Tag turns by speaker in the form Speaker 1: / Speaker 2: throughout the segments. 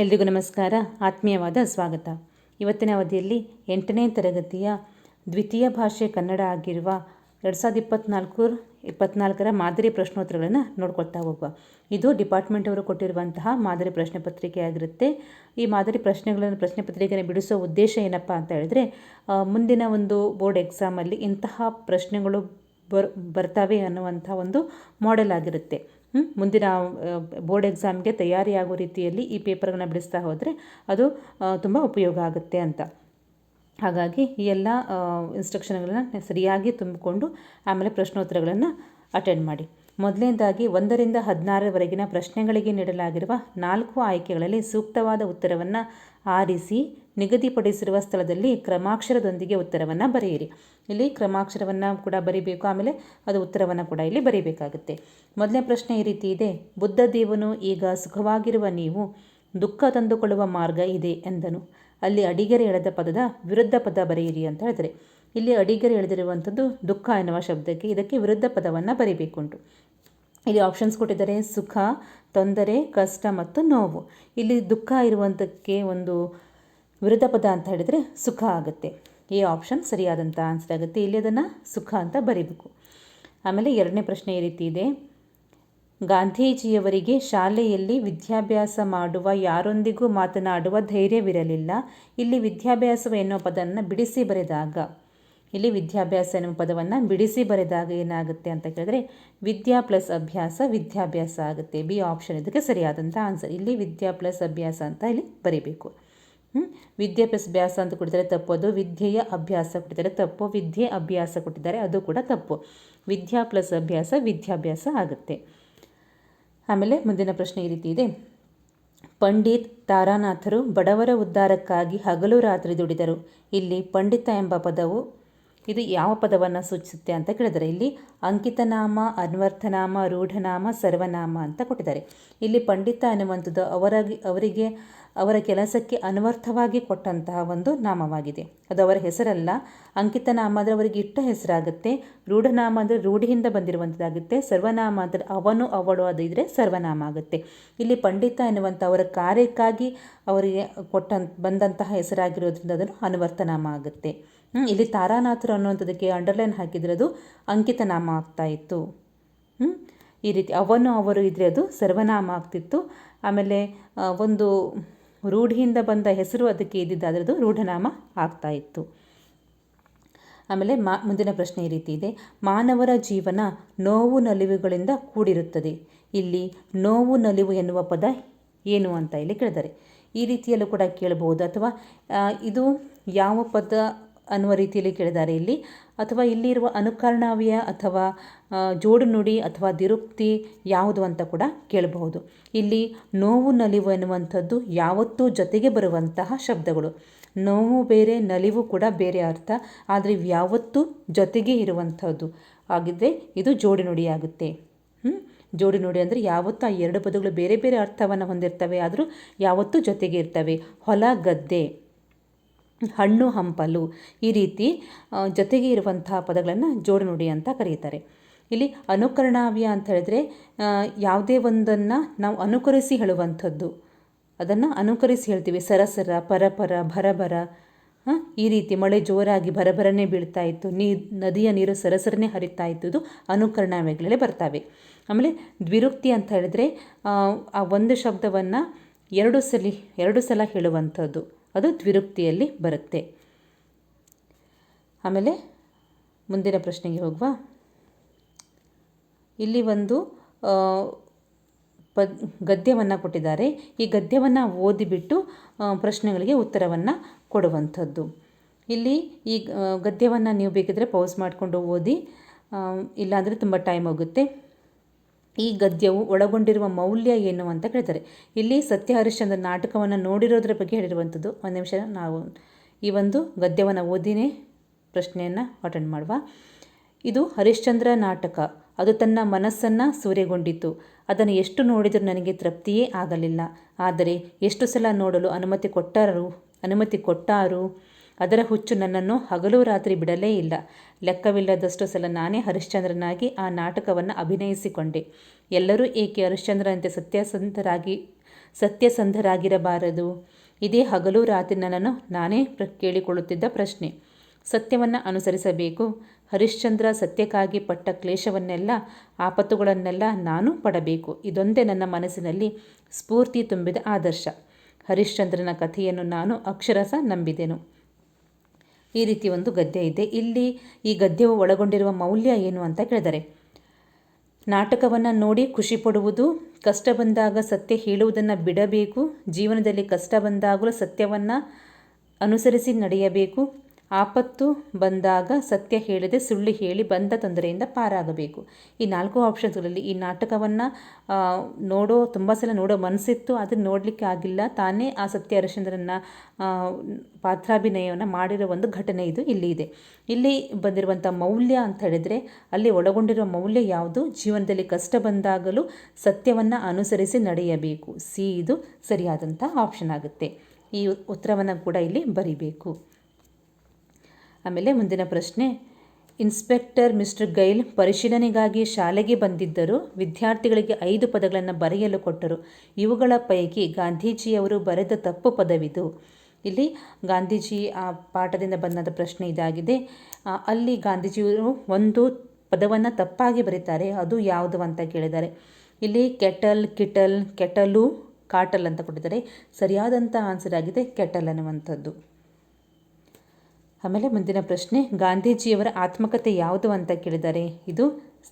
Speaker 1: ಎಲ್ರಿಗೂ ನಮಸ್ಕಾರ. ಆತ್ಮೀಯವಾದ ಸ್ವಾಗತ. ಇವತ್ತಿನ ಅವಧಿಯಲ್ಲಿ ಎಂಟನೇ ತರಗತಿಯ ದ್ವಿತೀಯ ಭಾಷೆ ಕನ್ನಡ ಆಗಿರುವ ಎರಡು ಸಾವಿರದ ಇಪ್ಪತ್ನಾಲ್ಕು ಇಪ್ಪತ್ನಾಲ್ಕರ ಮಾದರಿ ಪ್ರಶ್ನೋತ್ತರಗಳನ್ನು ನೋಡ್ಕೊಳ್ತಾ ಹೋಗುವ. ಇದು ಡಿಪಾರ್ಟ್ಮೆಂಟ್ ಅವರು ಕೊಟ್ಟಿರುವಂತಹ ಮಾದರಿ ಪ್ರಶ್ನೆ ಪತ್ರಿಕೆ ಆಗಿರುತ್ತೆ. ಈ ಮಾದರಿ ಪ್ರಶ್ನೆಗಳನ್ನು, ಪ್ರಶ್ನೆ ಪತ್ರಿಕೆಯನ್ನು ಬಿಡಿಸೋ ಉದ್ದೇಶ ಏನಪ್ಪ ಅಂತ ಹೇಳಿದ್ರೆ ಮುಂದಿನ ಒಂದು ಬೋರ್ಡ್ ಎಕ್ಸಾಮಲ್ಲಿ ಇಂತಹ ಪ್ರಶ್ನೆಗಳು ಬರ್, ಬರ್ತವೆ ಅನ್ನುವಂಥ ಒಂದು ಮಾಡೆಲ್ ಆಗಿರುತ್ತೆ? ಮುಂದಿನ ಬೋರ್ಡ್ ಎಕ್ಸಾಮ್ಗೆ ತಯಾರಿಯಾಗೋ ರೀತಿಯಲ್ಲಿ ಈ ಪೇಪರ್ಗಳನ್ನ ಬಿಡಿಸ್ತಾ ಹೋದರೆ ಅದು ತುಂಬ ಉಪಯೋಗ ಆಗುತ್ತೆ ಅಂತ. ಹಾಗಾಗಿ ಈ ಎಲ್ಲ ಇನ್ಸ್ಟ್ರಕ್ಷನ್ಗಳನ್ನು ಸರಿಯಾಗಿ ತುಂಬಿಕೊಂಡು ಆಮೇಲೆ ಪ್ರಶ್ನೋತ್ತರಗಳನ್ನು ಅಟೆಂಡ್ ಮಾಡಿ. ಮೊದಲನೇದಾಗಿ ಒಂದರಿಂದ ಹದಿನಾರರವರೆಗಿನ ಪ್ರಶ್ನೆಗಳಿಗೆ ನೀಡಲಾಗಿರುವ ನಾಲ್ಕು ಆಯ್ಕೆಗಳಲ್ಲಿ ಸೂಕ್ತವಾದ ಉತ್ತರವನ್ನು ಆರಿಸಿ, ನಿಗದಿಪಡಿಸಿರುವ ಸ್ಥಳದಲ್ಲಿ ಕ್ರಮಾಕ್ಷರದೊಂದಿಗೆ ಉತ್ತರವನ್ನು ಬರೆಯಿರಿ. ಇಲ್ಲಿ ಕ್ರಮಾಕ್ಷರವನ್ನು ಕೂಡ ಬರಿಬೇಕು, ಆಮೇಲೆ ಅದು ಉತ್ತರವನ್ನು ಕೂಡ ಇಲ್ಲಿ ಬರೀಬೇಕಾಗುತ್ತೆ. ಮೊದಲನೇ ಪ್ರಶ್ನೆ ಈ ರೀತಿ ಇದೆ. ಬುದ್ಧ ದೇವನು ಈಗ ಸುಖವಾಗಿರುವ ನೀವು, ದುಃಖ ತಂದುಕೊಳ್ಳುವ ಮಾರ್ಗ ಇದೆ ಎಂದನು. ಅಲ್ಲಿ ಅಡಿಗೆರೆ ಎಳೆದ ಪದದ ವಿರುದ್ಧ ಪದ ಬರೆಯಿರಿ ಅಂತ ಹೇಳಿದರೆ ಇಲ್ಲಿ ಅಡಿಗರೆ ಎಳೆದಿರುವಂಥದ್ದು ದುಃಖ ಎನ್ನುವ ಶಬ್ದಕ್ಕೆ ಇದಕ್ಕೆ ವಿರುದ್ಧ ಪದವನ್ನು ಬರಿಬೇಕುಂಟು. ಇಲ್ಲಿ ಆಪ್ಷನ್ಸ್ ಕೊಟ್ಟಿದ್ದಾರೆ ಸುಖ, ತೊಂದರೆ, ಕಷ್ಟ ಮತ್ತು ನೋವು. ಇಲ್ಲಿ ದುಃಖ ಇರುವಂಥಕ್ಕೆ ಒಂದು ವಿರುದ್ಧ ಪದ ಅಂತ ಹೇಳಿದರೆ ಸುಖ ಆಗುತ್ತೆ. ಈ ಆಪ್ಷನ್ ಸರಿಯಾದಂಥ ಆನ್ಸರ್ ಆಗುತ್ತೆ. ಇಲ್ಲಿ ಅದನ್ನು ಸುಖ ಅಂತ ಬರೀಬೇಕು. ಆಮೇಲೆ ಎರಡನೇ ಪ್ರಶ್ನೆ ಈ ರೀತಿ ಇದೆ. ಗಾಂಧೀಜಿಯವರಿಗೆ ಶಾಲೆಯಲ್ಲಿ ವಿದ್ಯಾಭ್ಯಾಸ ಮಾಡುವ ಯಾರೊಂದಿಗೂ ಮಾತನಾಡುವ ಧೈರ್ಯವಿರಲಿಲ್ಲ. ಇಲ್ಲಿ ವಿದ್ಯಾಭ್ಯಾಸ ಎನ್ನುವ ಪದವನ್ನು ಬಿಡಿಸಿ ಬರೆದಾಗ ಇಲ್ಲಿ ವಿದ್ಯಾಭ್ಯಾಸ ಎನ್ನುವ ಪದವನ್ನು ಬಿಡಿಸಿ ಬರೆದಾಗ ಏನಾಗುತ್ತೆ ಅಂತ ಕೇಳಿದ್ರೆ, ವಿದ್ಯಾ ಪ್ಲಸ್ ಅಭ್ಯಾಸ, ವಿದ್ಯಾಭ್ಯಾಸ ಆಗುತ್ತೆ. ಬಿ ಆಪ್ಷನ್ ಇದಕ್ಕೆ ಸರಿಯಾದಂಥ ಆನ್ಸರ್ ಇಲ್ಲಿ ವಿದ್ಯಾ ಪ್ಲಸ್ ಅಭ್ಯಾಸ ಅಂತ ಇಲ್ಲಿ ಬರೀಬೇಕು. ವಿದ್ಯಾ ಪ್ಲಸ್ ಅಭ್ಯಾಸ ಅಂತ ಕೊಟ್ಟಿದ್ದಾರೆ ತಪ್ಪು. ಅದು ವಿದ್ಯೆಯ ಅಭ್ಯಾಸ ಕೊಟ್ಟಿದ್ದಾರೆ. ತಪ್ಪು. ವಿದ್ಯೆ ಅಭ್ಯಾಸ ಕೊಟ್ಟಿದ್ದಾರೆ. ಅದು ಕೂಡ ತಪ್ಪು. ವಿದ್ಯಾ ಪ್ಲಸ್ ಅಭ್ಯಾಸ, ವಿದ್ಯಾಭ್ಯಾಸ ಆಗುತ್ತೆ. ಆಮೇಲೆ ಮುಂದಿನ ಪ್ರಶ್ನೆ ಈ ರೀತಿ ಇದೆ. ಪಂಡಿತ್ ತಾರಾನಾಥರು ಬಡವರ ಉದ್ಧಾರಕ್ಕಾಗಿ ಹಗಲು ರಾತ್ರಿ ದುಡಿದರು. ಇಲ್ಲಿ ಪಂಡಿತ ಎಂಬ ಪದವು ಇದು ಯಾವ ಪದವನ್ನು ಸೂಚಿಸುತ್ತೆ ಅಂತ ಕೇಳಿದರೆ ಇಲ್ಲಿ ಅಂಕಿತನಾಮ, ಅನ್ವರ್ಥನಾಮ, ರೂಢನಾಮ, ಸರ್ವನಾಮ ಅಂತ ಕೊಟ್ಟಿದ್ದಾರೆ. ಇಲ್ಲಿ ಪಂಡಿತ ಅನ್ನುವಂಥದ್ದು ಅವರ ಅವರಿಗೆ ಅವರ ಕೆಲಸಕ್ಕೆ ಅನ್ವರ್ಥವಾಗಿ ಕೊಟ್ಟಂತಹ ಒಂದು ನಾಮವಾಗಿದೆ. ಅದು ಅವರ ಹೆಸರಲ್ಲ. ಅಂಕಿತನಾಮ ಅಂದರೆ ಅವರಿಗೆ ಇಟ್ಟ ಹೆಸರಾಗುತ್ತೆ. ರೂಢನಾಮ ಅಂದರೆ ರೂಢಿಯಿಂದ ಬಂದಿರುವಂಥದ್ದಾಗುತ್ತೆ ಸರ್ವನಾಮ ಅಂದರೆ ಅವನು, ಅವಳು ಅದು ಇದ್ದರೆ ಸರ್ವನಾಮ ಆಗುತ್ತೆ. ಇಲ್ಲಿ ಪಂಡಿತ ಎನ್ನುವಂಥ ಅವರ ಕಾರ್ಯಕ್ಕಾಗಿ ಅವರಿಗೆ ಕೊಟ್ಟ ಬಂದಂತಹ ಹೆಸರಾಗಿರೋದ್ರಿಂದ ಅದನ್ನು ಅನುವರ್ತನಾಮ ಆಗುತ್ತೆ. ಇಲ್ಲಿ ತಾರಾನಾಥರು ಅನ್ನುವಂಥದ್ದಕ್ಕೆ ಅಂಡರ್ಲೈನ್ ಹಾಕಿದರೆ ಅದು ಅಂಕಿತನಾಮ ಆಗ್ತಾ ಇತ್ತು? ಈ ರೀತಿ ಅವನು ಅವರು ಇದ್ದರೆ ಅದು ಸರ್ವನಾಮ ಆಗ್ತಿತ್ತು. ಆಮೇಲೆ ಒಂದು ರೂಢಿಯಿಂದ ಬಂದ ಹೆಸರು ಅದಕ್ಕೆ ಇದ್ದಿದ್ದಾದ್ರದ್ದು ರೂಢನಾಮ ಆಗ್ತಾ ಇತ್ತು. ಆಮೇಲೆ ಮಾ, ಮುಂದಿನ ಪ್ರಶ್ನೆ ಈ ರೀತಿ ಇದೆ. ಮಾನವರ ಜೀವನ ನೋವು ನಲಿವುಗಳಿಂದ ಕೂಡಿರುತ್ತದೆ. ಇಲ್ಲಿ ನೋವು ನಲಿವು ಎನ್ನುವ ಪದ ಏನು ಅಂತ ಇಲ್ಲಿ ಕೇಳಿದ್ದಾರೆ. ಈ ರೀತಿಯಲ್ಲೂ ಕೂಡ ಕೇಳಬಹುದು ಅಥವಾ ಇದು ಯಾವ ಪದ ಅನ್ನುವ ರೀತಿಯಲ್ಲಿ ಕೇಳಿದ್ದಾರೆ. ಇಲ್ಲಿ ಅಥವಾ ಇಲ್ಲಿರುವ ಅನುಕರಣಾವ್ಯ ಅಥವಾ ಜೋಡು ನುಡಿ ಅಥವಾ ದಿರುಕ್ತಿ ಯಾವುದು ಅಂತ ಕೂಡ ಕೇಳಬಹುದು. ಇಲ್ಲಿ ನೋವು ನಲಿವು ಎನ್ನುವಂಥದ್ದು ಯಾವತ್ತೂ ಜೊತೆಗೆ ಬರುವಂತಹ ಶಬ್ದಗಳು. ನೋವು ಬೇರೆ, ನಲಿವು ಕೂಡ ಬೇರೆ ಅರ್ಥ. ಆದರೆ ಯಾವತ್ತೂ ಜೊತೆಗೆ ಇರುವಂಥದ್ದು ಆಗಿದ್ದರೆ ಇದು ಜೋಡಿ ನುಡಿಯಾಗುತ್ತೆ? ಜೋಡಿ ನುಡಿ ಅಂದರೆ ಯಾವತ್ತೂ ಆ ಎರಡು ಪದಗಳು ಬೇರೆ ಬೇರೆ ಅರ್ಥವನ್ನು ಹೊಂದಿರ್ತವೆ, ಆದರೂ ಯಾವತ್ತೂ ಜೊತೆಗೆ ಇರ್ತವೆ. ಹೊಲ, ಗದ್ದೆ. ಹಣ್ಣು ಹಂಪಲು ಈ ರೀತಿ ಜೊತೆಗೆ ಇರುವಂತಹ ಪದಗಳನ್ನು ಜೋಡಿ ನುಡಿ ಅಂತ ಕರೀತಾರೆ. ಇಲ್ಲಿ ಅನುಕರಣಾವ್ಯ ಅಂತ ಹೇಳಿದ್ರೆ ಯಾವುದೇ ಒಂದನ್ನು ನಾವು ಅನುಕರಿಸಿ ಹೇಳುವಂಥದ್ದು. ಅದನ್ನು ಅನುಕರಿಸಿ ಹೇಳ್ತೀವಿ. ಸರಸರ, ಪರಪರ, ಭರಭರ ಈ ರೀತಿ ಮಳೆ ಜೋರಾಗಿ ಬರಬರನೆ ಬೀಳ್ತಾ ಇತ್ತು, ನೀ, ನದಿಯ ನೀರು ಸರಸರನೆ ಹರಿತಾ ಇತ್ತು ಇದು ಅನುಕರಣಾವ್ಯಗಳಲ್ಲಿ ಬರ್ತವೆ. ಆಮೇಲೆ ದ್ವಿರುಕ್ತಿ ಅಂತ ಹೇಳಿದ್ರೆ ಆ ಒಂದು ಶಬ್ದವನ್ನು ಎರಡು ಸಲ ಎರಡು ಸಲ ಹೇಳುವಂಥದ್ದು. ಅದು ದ್ವಿರುಕ್ತಿಯಲ್ಲಿ ಬರುತ್ತೆ. ಆಮೇಲೆ ಮುಂದಿನ ಪ್ರಶ್ನೆಗೆ ಹೋಗುವ. ಇಲ್ಲಿ ಒಂದು ಪದ್, ಗದ್ಯವನ್ನು ಕೊಟ್ಟಿದ್ದಾರೆ. ಈ ಗದ್ಯವನ್ನು ಓದಿಬಿಟ್ಟು ಪ್ರಶ್ನೆಗಳಿಗೆ ಉತ್ತರವನ್ನು ಕೊಡುವಂಥದ್ದು. ಇಲ್ಲಿ ಈ ಗದ್ಯವನ್ನು ನೀವು ಬೇಕಿದ್ರೆ ಪೌಸ್ ಮಾಡಿಕೊಂಡು ಓದಿ ಇಲ್ಲಾಂದರೆ ತುಂಬ ಟೈಮ್ ಹೋಗುತ್ತೆ. ಈ ಗದ್ಯವು ಒಳಗೊಂಡಿರುವ ಮೌಲ್ಯ ಏನು ಅಂತ ಕೇಳ್ತಾರೆ. ಇಲ್ಲಿ ಸತ್ಯ ಹರಿಶ್ಚಂದ್ರ ನಾಟಕವನ್ನು ನೋಡಿರೋದ್ರ ಬಗ್ಗೆ ಹೇಳಿರುವಂಥದ್ದು. ಒಂದು ನಿಮಿಷ, ನಾವು ಈ ಒಂದು ಗದ್ಯವನ್ನು ಓದಿನೇ ಪ್ರಶ್ನೆಯನ್ನು ಅಟೆಂಡ್ ಮಾಡುವ. ಇದು ಹರಿಶ್ಚಂದ್ರ ನಾಟಕ. ಅದು ತನ್ನ ಮನಸ್ಸನ್ನು ಸೂರೆಗೊಂಡಿತು ಅದನ್ನು ಎಷ್ಟು ನೋಡಿದರೂ ನನಗೆ ತೃಪ್ತಿಯೇ ಆಗಲಿಲ್ಲ. ಆದರೆ ಎಷ್ಟು ಸಲ ನೋಡಲು ಅನುಮತಿ ಕೊಟ್ಟರು, ಅನುಮತಿ ಕೊಟ್ಟಾರು? ಅದರ ಹುಚ್ಚು ನನ್ನನ್ನು ಹಗಲು ರಾತ್ರಿ ಬಿಡಲೇ ಇಲ್ಲ. ಲೆಕ್ಕವಿಲ್ಲದಷ್ಟು ಸಲ ನಾನೇ ಹರಿಶ್ಚಂದ್ರನಾಗಿ ಆ ನಾಟಕವನ್ನು ಅಭಿನಯಿಸಿಕೊಂಡೆ. ಎಲ್ಲರೂ ಏಕೆ ಹರಿಶ್ಚಂದ್ರನಂತೆ ಸತ್ಯಸಂಧರಾಗಿ ಸತ್ಯಸಂಧರಾಗಿರಬಾರದು? ಇದೇ ಹಗಲು ರಾತ್ರಿ ನನ್ನನ್ನು ನಾನೇ ಕೇಳಿಕೊಳ್ಳುತ್ತಿದ್ದ ಪ್ರಶ್ನೆ. ಸತ್ಯವನ್ನು ಅನುಸರಿಸಬೇಕು. ಹರಿಶ್ಚಂದ್ರ ಸತ್ಯಕ್ಕಾಗಿ ಪಟ್ಟ ಕ್ಲೇಶವನ್ನೆಲ್ಲ, ಆಪತ್ತುಗಳನ್ನೆಲ್ಲ ನಾನು ಪಡಬೇಕು. ಇದೊಂದೇ ನನ್ನ ಮನಸ್ಸಿನಲ್ಲಿ ಸ್ಫೂರ್ತಿ ತುಂಬಿದ ಆದರ್ಶ. ಹರಿಶ್ಚಂದ್ರನ ಕಥೆಯನ್ನು ನಾನು ಅಕ್ಷರಸ ನಂಬಿದೆನು. ಈ ರೀತಿ ಒಂದು ಗದ್ಯ ಇದೆ. ಇಲ್ಲಿ ಈ ಗದ್ಯವು ಒಳಗೊಂಡಿರುವ ಮೌಲ್ಯ ಏನು ಅಂತ ಕೇಳಿದರೆ, ನಾಟಕವನ್ನು ನೋಡಿ ಖುಷಿ ಪಡುವುದು, ಕಷ್ಟ ಬಂದಾಗ ಸತ್ಯ ಹೇಳುವುದನ್ನು ಬಿಡಬೇಕು, ಜೀವನದಲ್ಲಿ ಕಷ್ಟ ಬಂದಾಗಲೂ ಸತ್ಯವನ್ನು ಅನುಸರಿಸಿ ನಡೆಯಬೇಕು ಆಪತ್ತು ಬಂದಾಗ ಸತ್ಯ ಹೇಳದೆ, ಸುಳ್ಳು ಹೇಳಿ ಬಂದ ತೊಂದರೆಯಿಂದ ಪಾರಾಗಬೇಕು. ಈ ನಾಲ್ಕು ಆಪ್ಷನ್ಸ್ಗಳಲ್ಲಿ ಈ ನಾಟಕವನ್ನು ನೋಡೋ, ತುಂಬ ಸಲ ನೋಡೋ ಮನಸ್ಸಿತ್ತು ಅದನ್ನು ನೋಡಲಿಕ್ಕೆ ಆಗಿಲ್ಲ. ತಾನೇ ಆ ಸತ್ಯ ಹರಿಶ್ಚಂದ್ರನ ಪಾತ್ರಾಭಿನಯವನ್ನು ಮಾಡಿರೋ ಒಂದು ಘಟನೆ ಇದು ಇಲ್ಲಿ ಇದೆ. ಇಲ್ಲಿ ಬಂದಿರುವಂಥ ಮೌಲ್ಯ ಅಂತ ಹೇಳಿದರೆ, ಅಲ್ಲಿ ಒಳಗೊಂಡಿರುವ ಮೌಲ್ಯ ಯಾವುದು? ಜೀವನದಲ್ಲಿ ಕಷ್ಟ ಬಂದಾಗಲೂ ಸತ್ಯವನ್ನು ಅನುಸರಿಸಿ ನಡೆಯಬೇಕು. ಸಿ ಇದು ಸರಿಯಾದಂಥ ಆಪ್ಷನ್ ಆಗುತ್ತೆ. ಈ ಉತ್ತರವನ್ನು ಕೂಡ ಇಲ್ಲಿ ಬರಿಬೇಕು. ಆಮೇಲೆ ಮುಂದಿನ ಪ್ರಶ್ನೆ, ಇನ್ಸ್ಪೆಕ್ಟರ್ ಮಿಸ್ಟರ್ ಗೈಲ್ ಪರಿಶೀಲನೆಗಾಗಿ ಶಾಲೆಗೆ ಬಂದಿದ್ದರು ವಿದ್ಯಾರ್ಥಿಗಳಿಗೆ ಐದು ಪದಗಳನ್ನು ಬರೆಯಲು ಕೊಟ್ಟರು. ಇವುಗಳ ಪೈಕಿ ಗಾಂಧೀಜಿಯವರು ಬರೆದ ತಪ್ಪು ಪದವಿದು. ಇಲ್ಲಿ ಗಾಂಧೀಜಿ ಆ ಪಾಠದಿಂದ ಬಂದ ಪ್ರಶ್ನೆ ಇದಾಗಿದೆ. ಅಲ್ಲಿ ಗಾಂಧೀಜಿಯವರು ಒಂದು ಪದವನ್ನು ತಪ್ಪಾಗಿ ಬರೀತಾರೆ, ಅದು ಯಾವುದು ಅಂತ ಕೇಳಿದ್ದಾರೆ. ಇಲ್ಲಿ ಕೆಟಲ್, ಕಿಟಲ್, ಕೆಟಲು, ಕಾಟಲ್ ಅಂತ ಕೊಟ್ಟಿದ್ದಾರೆ. ಸರಿಯಾದಂಥ ಆನ್ಸರ್ ಆಗಿದೆ ಕೆಟಲ್ ಅನ್ನುವಂಥದ್ದು. ಆಮೇಲೆ ಮುಂದಿನ ಪ್ರಶ್ನೆ, ಗಾಂಧೀಜಿಯವರ ಆತ್ಮಕತೆ ಯಾವುದು ಅಂತ ಕೇಳಿದ್ದಾರೆ ಇದು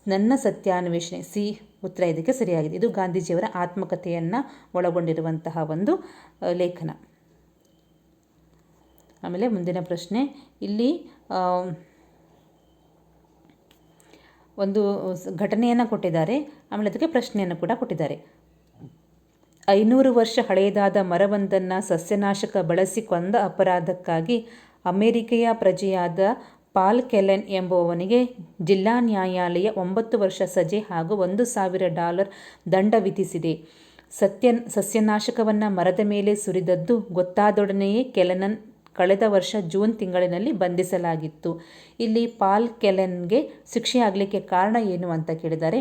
Speaker 1: ನನ್ನ ಸತ್ಯಾನ್ವೇಷಣೆ, ಸಿ, ಉತ್ತರ ಇದಕ್ಕೆ ಸರಿಯಾಗಿದೆ. ಇದು ಗಾಂಧೀಜಿಯವರ ಆತ್ಮಕಥೆಯನ್ನು ಒಳಗೊಂಡಿರುವಂತಹ ಒಂದು ಲೇಖನ. ಆಮೇಲೆ ಮುಂದಿನ ಪ್ರಶ್ನೆ, ಇಲ್ಲಿ ಒಂದು ಘಟನೆಯನ್ನು ಕೊಟ್ಟಿದ್ದಾರೆ. ಆಮೇಲೆ ಅದಕ್ಕೆ ಪ್ರಶ್ನೆಯನ್ನು ಕೂಡ ಕೊಟ್ಟಿದ್ದಾರೆ. ಐನೂರು ವರ್ಷ ಹಳೆಯದಾದ ಮರವೊಂದನ್ನು ಸಸ್ಯನಾಶಕ ಬಳಸಿ ಕೊಂದ ಅಪರಾಧಕ್ಕಾಗಿ ಅಮೆರಿಕೆಯ ಪ್ರಜೆಯಾದ ಪಾಲ್ ಕೆಲೆನ್ ಎಂಬುವವನಿಗೆ ಜಿಲ್ಲಾ ನ್ಯಾಯಾಲಯ ಒಂಬತ್ತು ವರ್ಷ ಸಜೆ ಹಾಗೂ ಒಂದು ಸಾವಿರ ಡಾಲರ್ ದಂಡ ವಿಧಿಸಿದೆ. ಸತ್ಯ, ಸಸ್ಯನಾಶಕವನ್ನು ಮರದ ಮೇಲೆ ಸುರಿದದ್ದು ಗೊತ್ತಾದೊಡನೆಯೇ ಕೆಲೆನನ್ ಕಳೆದ ವರ್ಷ ಜೂನ್ ತಿಂಗಳಿನಲ್ಲಿ ಬಂಧಿಸಲಾಗಿತ್ತು. ಇಲ್ಲಿ ಪಾಲ್ ಕೆಲೆನ್ಗೆ ಶಿಕ್ಷೆ ಆಗಲಿಕ್ಕೆ ಕಾರಣ ಏನು ಅಂತ ಕೇಳಿದ್ದಾರೆ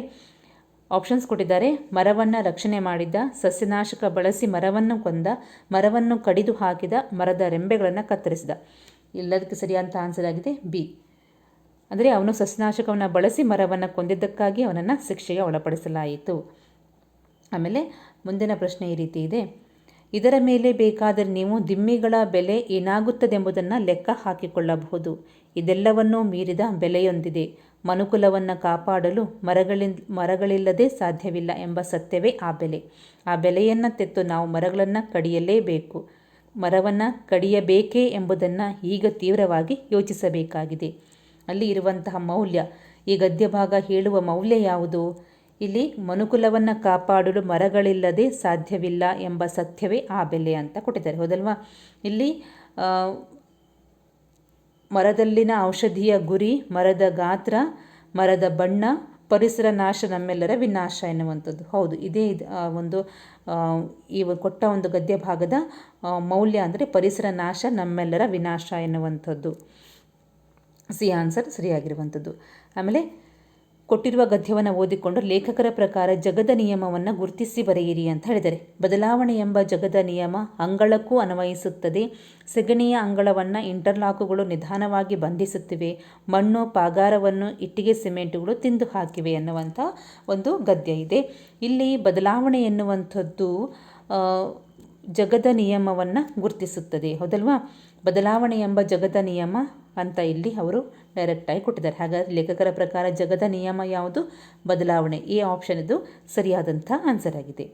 Speaker 1: ಆಪ್ಷನ್ಸ್ ಕೊಟ್ಟಿದ್ದಾರೆ. ಮರವನ್ನು ರಕ್ಷಣೆ ಮಾಡಿದ ಸಸ್ಯನಾಶಕ ಬಳಸಿ ಮರವನ್ನು ಕೊಂದ, ಮರವನ್ನು ಕಡಿದು ಹಾಕಿದ ಮರದ ರೆಂಬೆಗಳನ್ನು ಕತ್ತರಿಸಿದ. ಎಲ್ಲದಕ್ಕೆ ಸರಿಯಾದಂಥ ಆನ್ಸರ್ ಆಗಿದೆ ಬಿ. ಅಂದರೆ ಅವನು ಸಸ್ಯನಾಶಕವನ್ನು ಬಳಸಿ ಮರವನ್ನು ಕೊಂದಿದ್ದಕ್ಕಾಗಿ ಅವನನ್ನು ಶಿಕ್ಷೆಗೆ ಒಳಪಡಿಸಲಾಯಿತು. ಆಮೇಲೆ ಮುಂದಿನ ಪ್ರಶ್ನೆ ಈ ರೀತಿ ಇದೆ. ಇದರ ಮೇಲೆ ಬೇಕಾದರೆ ನೀವು ದಿಮ್ಮಿಗಳ ಬೆಲೆ ಏನಾಗುತ್ತದೆಂಬುದನ್ನು ಲೆಕ್ಕ ಹಾಕಿಕೊಳ್ಳಬಹುದು. ಇದೆಲ್ಲವನ್ನೂ ಮೀರಿದ ಬೆಲೆಯೊಂದಿದೆ. ಮನುಕುಲವನ್ನು ಕಾಪಾಡಲು ಮರಗಳಿಂದ, ಮರಗಳಿಲ್ಲದೆ ಸಾಧ್ಯವಿಲ್ಲ ಎಂಬ ಸತ್ಯವೇ ಆ ಬೆಲೆ. ಆ ಬೆಲೆಯನ್ನು ತೆತ್ತು ನಾವು ಮರಗಳನ್ನು ಕಡಿಯಲೇಬೇಕು. ಮರವನ್ನು ಕಡಿಯಬೇಕೇ ಎಂಬುದನ್ನು ಈಗ ತೀವ್ರವಾಗಿ ಯೋಚಿಸಬೇಕಾಗಿದೆ. ಅಲ್ಲಿ ಇರುವಂತಹ ಮೌಲ್ಯ, ಈ ಗದ್ಯಭಾಗ ಹೇಳುವ ಮೌಲ್ಯ ಯಾವುದು? ಇಲ್ಲಿ ಮನುಕುಲವನ್ನು ಕಾಪಾಡಲು ಮರಗಳಿಲ್ಲದೆ ಸಾಧ್ಯವಿಲ್ಲ ಎಂಬ ಸತ್ಯವೇ ಆ ಬೆಲೆ ಅಂತ ಕೊಟ್ಟಿದ್ದಾರೆ. ಹೌದಲ್ವಾ? ಇಲ್ಲಿ ಮರದಲ್ಲಿನ ಔಷಧಿಯ ಗುರಿ, ಮರದ ಗಾತ್ರ, ಮರದ ಬಣ್ಣ ಪರಿಸರ ನಾಶ ನಮ್ಮೆಲ್ಲರ ವಿನಾಶ ಎನ್ನುವಂಥದ್ದು. ಹೌದು, ಇದೇ ಒಂದು ಈ ಕೊಟ್ಟ ಒಂದು ಗದ್ಯ ಭಾಗದ ಮೌಲ್ಯ ಅಂದರೆ ಪರಿಸರ ನಾಶ ನಮ್ಮೆಲ್ಲರ ವಿನಾಶ ಎನ್ನುವಂಥದ್ದು. ಸಿ ಆನ್ಸರ್ ಸರಿಯಾಗಿರುವಂಥದ್ದು. ಆಮೇಲೆ ಕೊಟ್ಟಿರುವ ಗದ್ಯವನ್ನು ಓದಿಕೊಂಡು ಲೇಖಕರ ಪ್ರಕಾರ ಜಗದ ನಿಯಮವನ್ನು ಗುರುತಿಸಿ ಬರೆಯಿರಿ ಅಂತ ಹೇಳಿದರೆ ಬದಲಾವಣೆ ಎಂಬ ಜಗದ ನಿಯಮ ಅಂಗಳಕ್ಕೂ ಅನ್ವಯಿಸುತ್ತದೆ. ಸೆಗಣಿಯ ಅಂಗಳವನ್ನು ಇಂಟರ್ಲಾಕುಗಳು ನಿಧಾನವಾಗಿ ಬಂಧಿಸುತ್ತಿವೆ. ಮಣ್ಣು, ಪಾಗಾರವನ್ನು, ಇಟ್ಟಿಗೆ, ಸಿಮೆಂಟ್ಗಳು ತಿಂದು ಹಾಕಿವೆ ಎನ್ನುವಂಥ ಒಂದು ಗದ್ಯ ಇದೆ. ಇಲ್ಲಿ ಬದಲಾವಣೆ ಎನ್ನುವಂಥದ್ದು ಜಗದ ನಿಯಮವನ್ನು ಗುರುತಿಸುತ್ತದೆ. ಹೌದಲ್ವಾ? ಬದಲಾವಣೆ ಎಂಬ ಜಗದ ನಿಯಮ ಅಂತ ಇಲ್ಲಿ ಅವರು ಡೈರೆಕ್ಟಾಗಿ ಕೊಟ್ಟಿದ್ದಾರೆ. ಹಾಗಾದರೆ ಲೇಖಕರ ಪ್ರಕಾರ ಜಗದ ನಿಯಮ ಯಾವುದು? ಬದಲಾವಣೆ. ಈ ಆಪ್ಷನ್ ಇದು ಸರಿಯಾದಂಥ ಆನ್ಸರ್ ಆಗಿದೆ.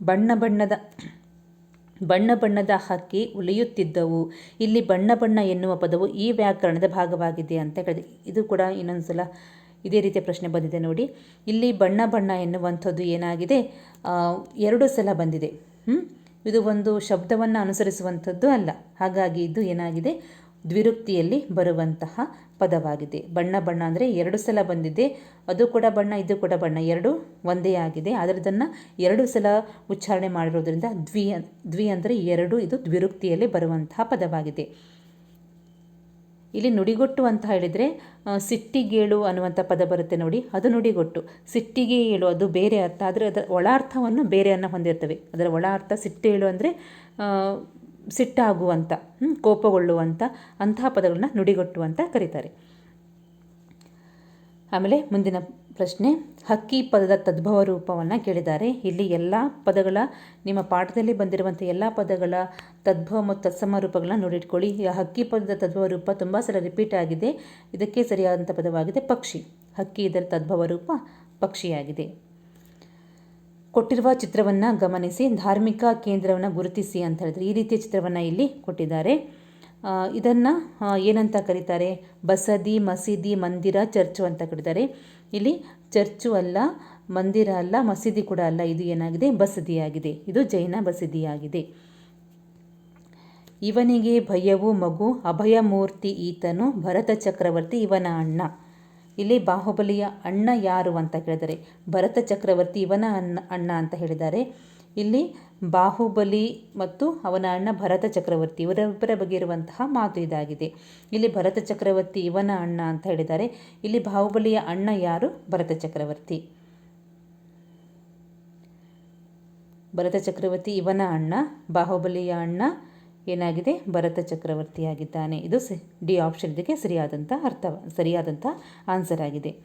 Speaker 1: ಬಣ್ಣ ಬಣ್ಣದ ಬಣ್ಣ ಬಣ್ಣದ ಹಕ್ಕಿ ಉಲಿಯುತ್ತಿದ್ದವು ಇಲ್ಲಿ ಬಣ್ಣ ಬಣ್ಣ ಎನ್ನುವ ಪದವು ಈ ವ್ಯಾಕರಣದ ಭಾಗವಾಗಿದೆ ಅಂತ ಹೇಳಿದೆ. ಇದು ಕೂಡ ಇನ್ನೊಂದು ಸಲ ಇದೇ ರೀತಿಯ ಪ್ರಶ್ನೆ ಬಂದಿದೆ ನೋಡಿ. ಇಲ್ಲಿ ಬಣ್ಣ ಬಣ್ಣ ಎನ್ನುವಂಥದ್ದು ಏನಾಗಿದೆ? ಎರಡು ಸಲ ಬಂದಿದೆ. ಇದು ಒಂದು ಶಬ್ದವನ್ನು ಅನುಸರಿಸುವಂಥದ್ದು ಅಲ್ಲ. ಹಾಗಾಗಿ ಇದು ಏನಾಗಿದೆ? ದ್ವಿರುಕ್ತಿಯಲ್ಲಿ ಬರುವಂತಹ ಪದವಾಗಿದೆ. ಬಣ್ಣ ಬಣ್ಣ ಅಂದರೆ ಎರಡು ಸಲ ಬಂದಿದೆ. ಅದು ಕೂಡ ಬಣ್ಣ, ಇದು ಕೂಡ ಬಣ್ಣ, ಎರಡು ಒಂದೇ ಆಗಿದೆ. ಆದರೆ ಇದನ್ನು ಎರಡು ಸಲ ಉಚ್ಚಾರಣೆ ಮಾಡಿರೋದ್ರಿಂದ ದ್ವಿ ದ್ವಿ ಅಂದರೆ ಎರಡು, ಇದು ದ್ವಿರುಕ್ತಿಯಲ್ಲಿ ಬರುವಂತಹ ಪದವಾಗಿದೆ. ಇಲ್ಲಿ ನುಡಿಗೊಟ್ಟು ಅಂತ ಹೇಳಿದರೆ ಸಿಟ್ಟಿಗೇಳು ಅನ್ನುವಂಥ ಪದ ಬರುತ್ತೆ ನೋಡಿ, ಅದು ನುಡಿಗೊಟ್ಟು. ಸಿಟ್ಟಿಗೆ ಏಳು ಅದು ಬೇರೆ ಅರ್ಥ, ಆದರೆ ಅದರ ಒಳ ಅರ್ಥವನ್ನು ಬೇರೆಯನ್ನು ಹೊಂದಿರ್ತವೆ. ಅದರ ಒಳ ಅರ್ಥ ಸಿಟ್ಟೇಳು ಅಂದರೆ ಸಿಟ್ಟಾಗುವಂಥ ಕೋಪಗೊಳ್ಳುವಂಥ ಅಂತಹ ಪದಗಳನ್ನ ನುಡಿಗಟ್ಟು ಅಂತ ಕರೀತಾರೆ. ಆಮೇಲೆ ಮುಂದಿನ ಪ್ರಶ್ನೆ, ಹಕ್ಕಿ ಪದದ ತದ್ಭವ ರೂಪವನ್ನು ಕೇಳಿದ್ದಾರೆ. ಇಲ್ಲಿ ಎಲ್ಲ ಪದಗಳ, ನಿಮ್ಮ ಪಾಠದಲ್ಲಿ ಬಂದಿರುವಂಥ ಎಲ್ಲ ಪದಗಳ ತದ್ಭವ ಮತ್ತು ತತ್ಸಮ ರೂಪಗಳನ್ನ ನೋಡಿಟ್ಕೊಳ್ಳಿ. ಹಕ್ಕಿ ಪದದ ತದ್ಭವ ರೂಪ ತುಂಬ ಸಲ ರಿಪೀಟ್ ಆಗಿದೆ. ಇದಕ್ಕೆ ಸರಿಯಾದಂಥ ಪದವಾಗಿದೆ ಪಕ್ಷಿ. ಹಕ್ಕಿ ಇದರ ತದ್ಭವ ರೂಪ ಪಕ್ಷಿಯಾಗಿದೆ. ಕೊಟ್ಟಿರುವ ಚಿತ್ರವನ್ನು ಗಮನಿಸಿ, ಧಾರ್ಮಿಕ ಕೇಂದ್ರವನ್ನು ಗುರುತಿಸಿ ಅಂತ ಹೇಳಿದ್ರೆ ಈ ರೀತಿಯ ಚಿತ್ರವನ್ನು ಇಲ್ಲಿ ಕೊಟ್ಟಿದ್ದಾರೆ. ಇದನ್ನು ಏನಂತ ಕರೀತಾರೆ? ಬಸದಿ, ಮಸೀದಿ, ಮಂದಿರ, ಚರ್ಚು ಅಂತ ಕರೀತಾರೆ. ಇಲ್ಲಿ ಚರ್ಚು ಅಲ್ಲ, ಮಂದಿರ ಅಲ್ಲ, ಮಸೀದಿ ಕೂಡ ಅಲ್ಲ, ಇದು ಏನಾಗಿದೆ? ಬಸದಿಯಾಗಿದೆ. ಇದು ಜೈನ ಬಸದಿಯಾಗಿದೆ. ಇವನಿಗೆ ಭಯವು ಮಗು, ಅಭಯಮೂರ್ತಿ ಈತನು ಭರತ ಚಕ್ರವರ್ತಿ ಇವನ ಅಣ್ಣ. ಇಲ್ಲಿ ಬಾಹುಬಲಿಯ ಅಣ್ಣ ಯಾರು ಅಂತ ಕೇಳಿದರೆ ಭರತ ಚಕ್ರವರ್ತಿ ಇವನ ಅಣ್ಣ ಅಣ್ಣ ಅಂತ ಹೇಳಿದ್ದಾರೆ. ಇಲ್ಲಿ ಬಾಹುಬಲಿ ಮತ್ತು ಅವನ ಅಣ್ಣ ಭರತ ಚಕ್ರವರ್ತಿ, ಇವರಿಬ್ಬರ ಬಗ್ಗೆ ಇರುವಂತಹ ಮಾತು ಇದಾಗಿದೆ. ಇಲ್ಲಿ ಭರತ ಚಕ್ರವರ್ತಿ ಇವನ ಅಣ್ಣ ಅಂತ ಹೇಳಿದ್ದಾರೆ. ಇಲ್ಲಿ ಬಾಹುಬಲಿಯ ಅಣ್ಣ ಯಾರು? ಭರತ ಚಕ್ರವರ್ತಿ. ಭರತ ಚಕ್ರವರ್ತಿ ಇವನ ಅಣ್ಣ, ಬಾಹುಬಲಿಯ ಅಣ್ಣ ಏನಾಗಿದೆ? ಭರತ ಚಕ್ರವರ್ತಿಯಾಗಿದ್ದಾನೆ ಇದು ಡಿ ಆಪ್ಷನ್. ಇದಕ್ಕೆ ಸರಿಯಾದಂಥ ಅರ್ಥ ಸರಿಯಾದಂಥ ಆನ್ಸರ್ ಆಗಿದೆ.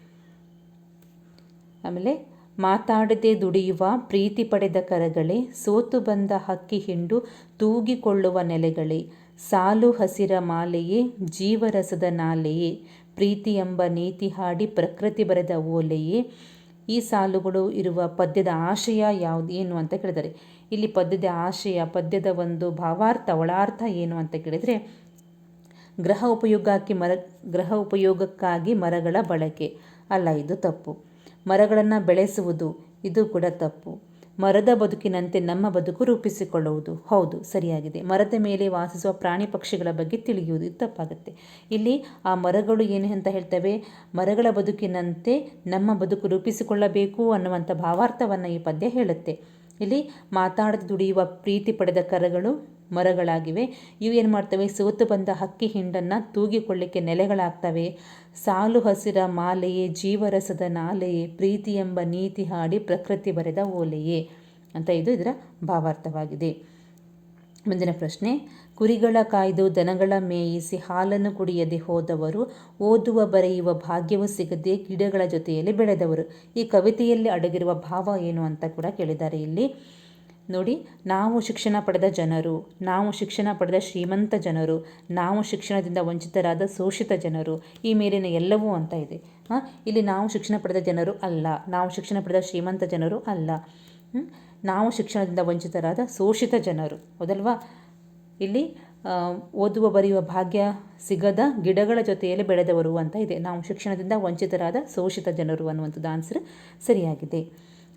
Speaker 1: ಆಮೇಲೆ, ಮಾತಾಡದೆ ದುಡಿಯುವ, ಪ್ರೀತಿ ಪಡೆದ ಕರಗಳೇ, ಸೋತು ಬಂದ ಹಕ್ಕಿ ಹಿಂಡು, ತೂಗಿಕೊಳ್ಳುವ ನೆಲೆಗಳೇ, ಸಾಲು ಹಸಿರ ಮಾಲೆಯೇ, ಜೀವರಸದ ನಾಲೆಯೇ ಪ್ರೀತಿ ಎಂಬ ನೀತಿ ಹಾಡಿ ಪ್ರಕೃತಿ ಬರೆದ ಓಲೆಯೇ, ಈ ಸಾಲುಗಳು ಇರುವ ಪದ್ಯದ ಆಶಯ ಯಾವುದು, ಏನು ಅಂತ ಕೇಳಿದರೆ ಇಲ್ಲಿ ಪದ್ಯದ ಆಶಯ, ಪದ್ಯದ ಒಂದು ಭಾವಾರ್ಥ ಒಳಾರ್ಥ ಏನು ಅಂತ ಕೇಳಿದರೆ, ಗ್ರಹ ಉಪಯೋಗಕ್ಕೆ ಮರ ಗೃಹ ಉಪಯೋಗಕ್ಕಾಗಿ ಮರಗಳ ಬಳಕೆ. ಅಲ್ಲ, ಇದು ತಪ್ಪು. ಮರಗಳನ್ನು ಬೆಳೆಸುವುದು, ಇದು ಕೂಡ ತಪ್ಪು. ಮರದ ಬದುಕಿನಂತೆ ನಮ್ಮ ಬದುಕು ರೂಪಿಸಿಕೊಳ್ಳುವುದು. ಹೌದು, ಸರಿಯಾಗಿದೆ. ಮರದ ಮೇಲೆ ವಾಸಿಸುವ ಪ್ರಾಣಿ ಪಕ್ಷಿಗಳ ಬಗ್ಗೆ ತಿಳಿಯುವುದು, ಇದು ತಪ್ಪಾಗುತ್ತೆ. ಇಲ್ಲಿ ಆ ಮರಗಳು ಏನು ಅಂತ ಹೇಳ್ತವೆ? ಮರಗಳ ಬದುಕಿನಂತೆ ನಮ್ಮ ಬದುಕು ರೂಪಿಸಿಕೊಳ್ಳಬೇಕು ಅನ್ನುವಂಥ ಭಾವಾರ್ಥವನ್ನು ಈ ಪದ್ಯ ಹೇಳುತ್ತೆ. ಇಲ್ಲಿ ಮಾತಾಡದ ದುಡಿಯುವ ಪ್ರೀತಿ ಪಡೆದ ಕರಗಳು, ಮರಗಳಾಗಿವೆ. ಇವು ಏನು ಮಾಡ್ತವೆ? ಸೋತು ಬಂದ ಹಕ್ಕಿ ಹಿಂಡನ್ನು ತೂಗಿಕೊಳ್ಳಿಕ್ಕೆ ನೆಲೆಗಳಾಗ್ತವೆ. ಸಾಲು ಹಸಿರ ಮಾಲೆಯೇ, ಜೀವರಸದ ನಾಲೆಯೇ ಪ್ರೀತಿ ಎಂಬ ನೀತಿ ಹಾಡಿ ಪ್ರಕೃತಿ ಬರೆದ ಓಲೆಯೇ ಅಂತ ಇದು ಇದರ ಭಾವಾರ್ಥವಾಗಿದೆ. ಮುಂದಿನ ಪ್ರಶ್ನೆ ಕುರಿಗಳ ಕಾಯ್ದು ದನಗಳ ಮೇಯಿಸಿ ಹಾಲನ್ನು ಕುಡಿಯದೆ ಹೋದವರು, ಓದುವ ಬರೆಯುವ ಭಾಗ್ಯವೂ ಸಿಗದೆ ಗಿಡಗಳ ಜೊತೆಯಲ್ಲಿ ಬೆಳೆದವರು. ಈ ಕವಿತೆಯಲ್ಲಿ ಅಡಗಿರುವ ಭಾವ ಏನು ಅಂತ ಕೂಡ ಕೇಳಿದ್ದಾರೆ ಇಲ್ಲಿ. ನೋಡಿ, ನಾವು ಶಿಕ್ಷಣ ಪಡೆದ ಜನರು, ನಾವು ಶಿಕ್ಷಣ ಪಡೆದ ಶ್ರೀಮಂತ ಜನರು, ನಾವು ಶಿಕ್ಷಣದಿಂದ ವಂಚಿತರಾದ ಶೋಷಿತ ಜನರು, ಈ ಮೇಲಿನ ಎಲ್ಲವೂ ಅಂತ ಇದೆ. ಹಾಂ? ಇಲ್ಲಿ ನಾವು ಶಿಕ್ಷಣ ಪಡೆದ ಜನರು ಅಲ್ಲ, ನಾವು ಶಿಕ್ಷಣ ಪಡೆದ ಶ್ರೀಮಂತ ಜನರು ಅಲ್ಲ. ನಾವು ಶಿಕ್ಷಣದಿಂದ ವಂಚಿತರಾದ ಶೋಷಿತ ಜನರು. ಹೌದಲ್ವಾ? ಇಲ್ಲಿ ಓದುವ ಬರೆಯುವ ಭಾಗ್ಯ ಸಿಗದ ಗಿಡಗಳ ಜೊತೆಯಲ್ಲಿ ಬೆಳೆದವರು ಅಂತ ಇದೆ. ನಾವು ಶಿಕ್ಷಣದಿಂದ ವಂಚಿತರಾದ ಶೋಷಿತ ಜನರು ಅನ್ನುವಂಥದ್ದು ಆನ್ಸರ್ ಸರಿಯಾಗಿದೆ.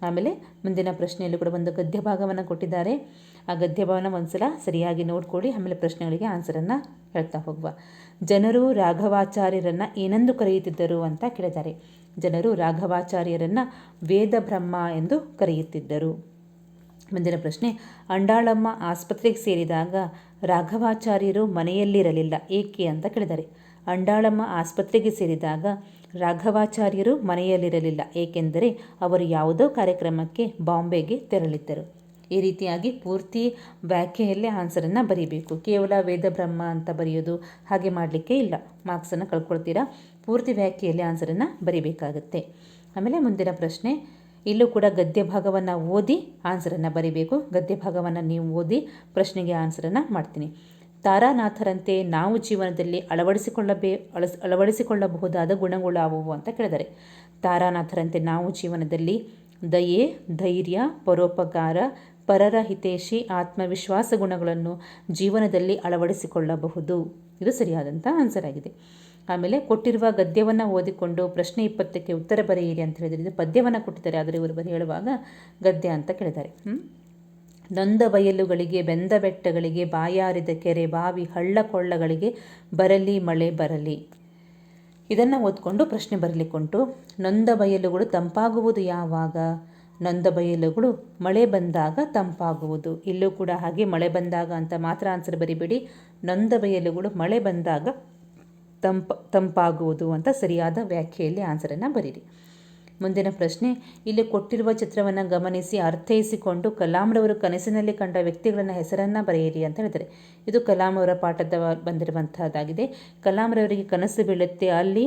Speaker 1: ಆಮೇಲೆ ಮುಂದಿನ ಪ್ರಶ್ನೆಯಲ್ಲಿ ಕೂಡ ಒಂದು ಗದ್ಯ ಭಾಗವನ್ನು ಕೊಟ್ಟಿದ್ದಾರೆ. ಆ ಗದ್ಯ ಭಾವನ ಒಂದ್ಸಲ ಸರಿಯಾಗಿ ನೋಡ್ಕೊಳ್ಳಿ, ಆಮೇಲೆ ಪ್ರಶ್ನೆಗಳಿಗೆ ಆನ್ಸರನ್ನು ಹೇಳ್ತಾ ಹೋಗುವ. ಜನರು ರಾಘವಾಚಾರ್ಯರನ್ನು ಏನೆಂದು ಕರೆಯುತ್ತಿದ್ದರು ಅಂತ ಕೇಳಿದ್ದಾರೆ. ಜನರು ರಾಘವಾಚಾರ್ಯರನ್ನು ವೇದ ಬ್ರಹ್ಮ ಎಂದು ಕರೆಯುತ್ತಿದ್ದರು. ಮುಂದಿನ ಪ್ರಶ್ನೆ, ಅಂಡಾಳಮ್ಮ ಆಸ್ಪತ್ರೆಗೆ ಸೇರಿದಾಗ ರಾಘವಾಚಾರ್ಯರು ಮನೆಯಲ್ಲಿರಲಿಲ್ಲ. ಏಕೆ ಅಂತ ಕೇಳಿದರೆ, ಅಂಡಾಳಮ್ಮ ಆಸ್ಪತ್ರೆಗೆ ಸೇರಿದಾಗ ರಾಘವಾಚಾರ್ಯರು ಮನೆಯಲ್ಲಿರಲಿಲ್ಲ. ಏಕೆಂದರೆ ಅವರು ಯಾವುದೋ ಕಾರ್ಯಕ್ರಮಕ್ಕೆ ಬಾಂಬೆಗೆ ತೆರಳಿದ್ದರು. ಈ ರೀತಿಯಾಗಿ ಪೂರ್ತಿ ವ್ಯಾಖ್ಯೆಯಲ್ಲೇ ಆನ್ಸರನ್ನು ಬರೀಬೇಕು. ಕೇವಲ ವೇದ ಬ್ರಹ್ಮ ಅಂತ ಬರೆಯೋದು ಹಾಗೆ ಮಾಡಲಿಕ್ಕೆ ಇಲ್ಲ. ಮಾರ್ಕ್ಸನ್ನು ಕಳ್ಕೊಳ್ತೀರಾ? ಪೂರ್ತಿ ವ್ಯಾಖ್ಯೆಯಲ್ಲಿ ಆನ್ಸರನ್ನು ಬರೀಬೇಕಾಗುತ್ತೆ. ಆಮೇಲೆ ಮುಂದಿನ ಪ್ರಶ್ನೆ ಇಲ್ಲೂ ಕೂಡ ಗದ್ಯ ಭಾಗವನ್ನು ಓದಿ ಆನ್ಸರನ್ನು ಬರೀಬೇಕು. ಗದ್ಯ ಭಾಗವನ್ನು ನೀವು ಓದಿ ಪ್ರಶ್ನೆಗೆ ಆನ್ಸರನ್ನು ಮಾಡ್ತೀನಿ. ತಾರಾನಾಥರಂತೆ ನಾವು ಜೀವನದಲ್ಲಿ ಅಳವಡಿಸಿಕೊಳ್ಳಬೇ, ಅಳಸ್, ಅಳವಡಿಸಿಕೊಳ್ಳಬಹುದಾದ ಗುಣಗಳು ಯಾವುವು ಅಂತ ಕೇಳಿದರೆ, ತಾರಾನಾಥರಂತೆ ನಾವು ಜೀವನದಲ್ಲಿ ದಯೆ, ಧೈರ್ಯ, ಪರೋಪಕಾರ ಪರರ ಹಿತೇಶಿ ಆತ್ಮವಿಶ್ವಾಸ ಗುಣಗಳನ್ನು ಜೀವನದಲ್ಲಿ ಅಳವಡಿಸಿಕೊಳ್ಳಬಹುದು. ಇದು ಸರಿಯಾದಂಥ ಆನ್ಸರ್ ಆಗಿದೆ. ಆಮೇಲೆ ಕೊಟ್ಟಿರುವ ಗದ್ಯವನ್ನು ಓದಿಕೊಂಡು ಪ್ರಶ್ನೆ ಇಪ್ಪತ್ತಕ್ಕೆ ಉತ್ತರ ಬರೆಯಿರಿ ಅಂತ ಹೇಳಿದರೆ ಪದ್ಯವನ್ನು ಕೊಟ್ಟಿದ್ದಾರೆ, ಆದರೆ ಇವರು ಬರೀ ಹೇಳುವಾಗ ಗದ್ಯ ಅಂತ ಕೇಳಿದ್ದಾರೆ. ನೊಂದ ಬಯಲುಗಳಿಗೆ, ಬೆಂದ ಬೆಟ್ಟಗಳಿಗೆ, ಬಾಯಾರಿದ ಕೆರೆ, ಬಾವಿ ಹಳ್ಳ ಕೊಳ್ಳಗಳಿಗೆ ಬರಲಿ, ಮಳೆ ಬರಲಿ. ಇದನ್ನು ಓದ್ಕೊಂಡು ಪ್ರಶ್ನೆ ಬರಲಿಕ್ಕುಂಟು. ನೊಂದ ಬಯಲುಗಳು ತಂಪಾಗುವುದು ಯಾವಾಗ? ನೊಂದ ಬಯಲುಗಳು ಮಳೆ ಬಂದಾಗ ತಂಪಾಗುವುದು. ಇಲ್ಲೂ ಕೂಡ ಹಾಗೆ ಮಳೆ ಬಂದಾಗ ಅಂತ ಮಾತ್ರ ಆನ್ಸರ್ ಬರಿಬೇಡಿ. ನೊಂದ ಬಯಲುಗಳು ಮಳೆ ಬಂದಾಗ ತಂಪ, ತಂಪಾಗುವುದು ಅಂತ ಸರಿಯಾದ ವ್ಯಾಖ್ಯೆಯಲ್ಲಿ ಆನ್ಸರನ್ನು ಬರೀರಿ. ಮುಂದಿನ ಪ್ರಶ್ನೆ, ಇಲ್ಲಿ ಕೊಟ್ಟಿರುವ ಚಿತ್ರವನ್ನು ಗಮನಿಸಿ ಅರ್ಥೈಸಿಕೊಂಡು ಕಲಾಂರವರು ಕನಸಿನಲ್ಲಿ ಕಂಡ ವ್ಯಕ್ತಿಗಳನ್ನು ಹೆಸರನ್ನು ಬರೆಯಿರಿ ಅಂತ ಹೇಳಿದರೆ ಇದು ಕಲಾಂ ಅವರ ಪಾಠದ ಬಂದಿರುವಂತಹದ್ದಾಗಿದೆ. ಕಲಾಂರವರಿಗೆ ಕನಸು ಬೀಳುತ್ತೆ ಅಲ್ಲಿ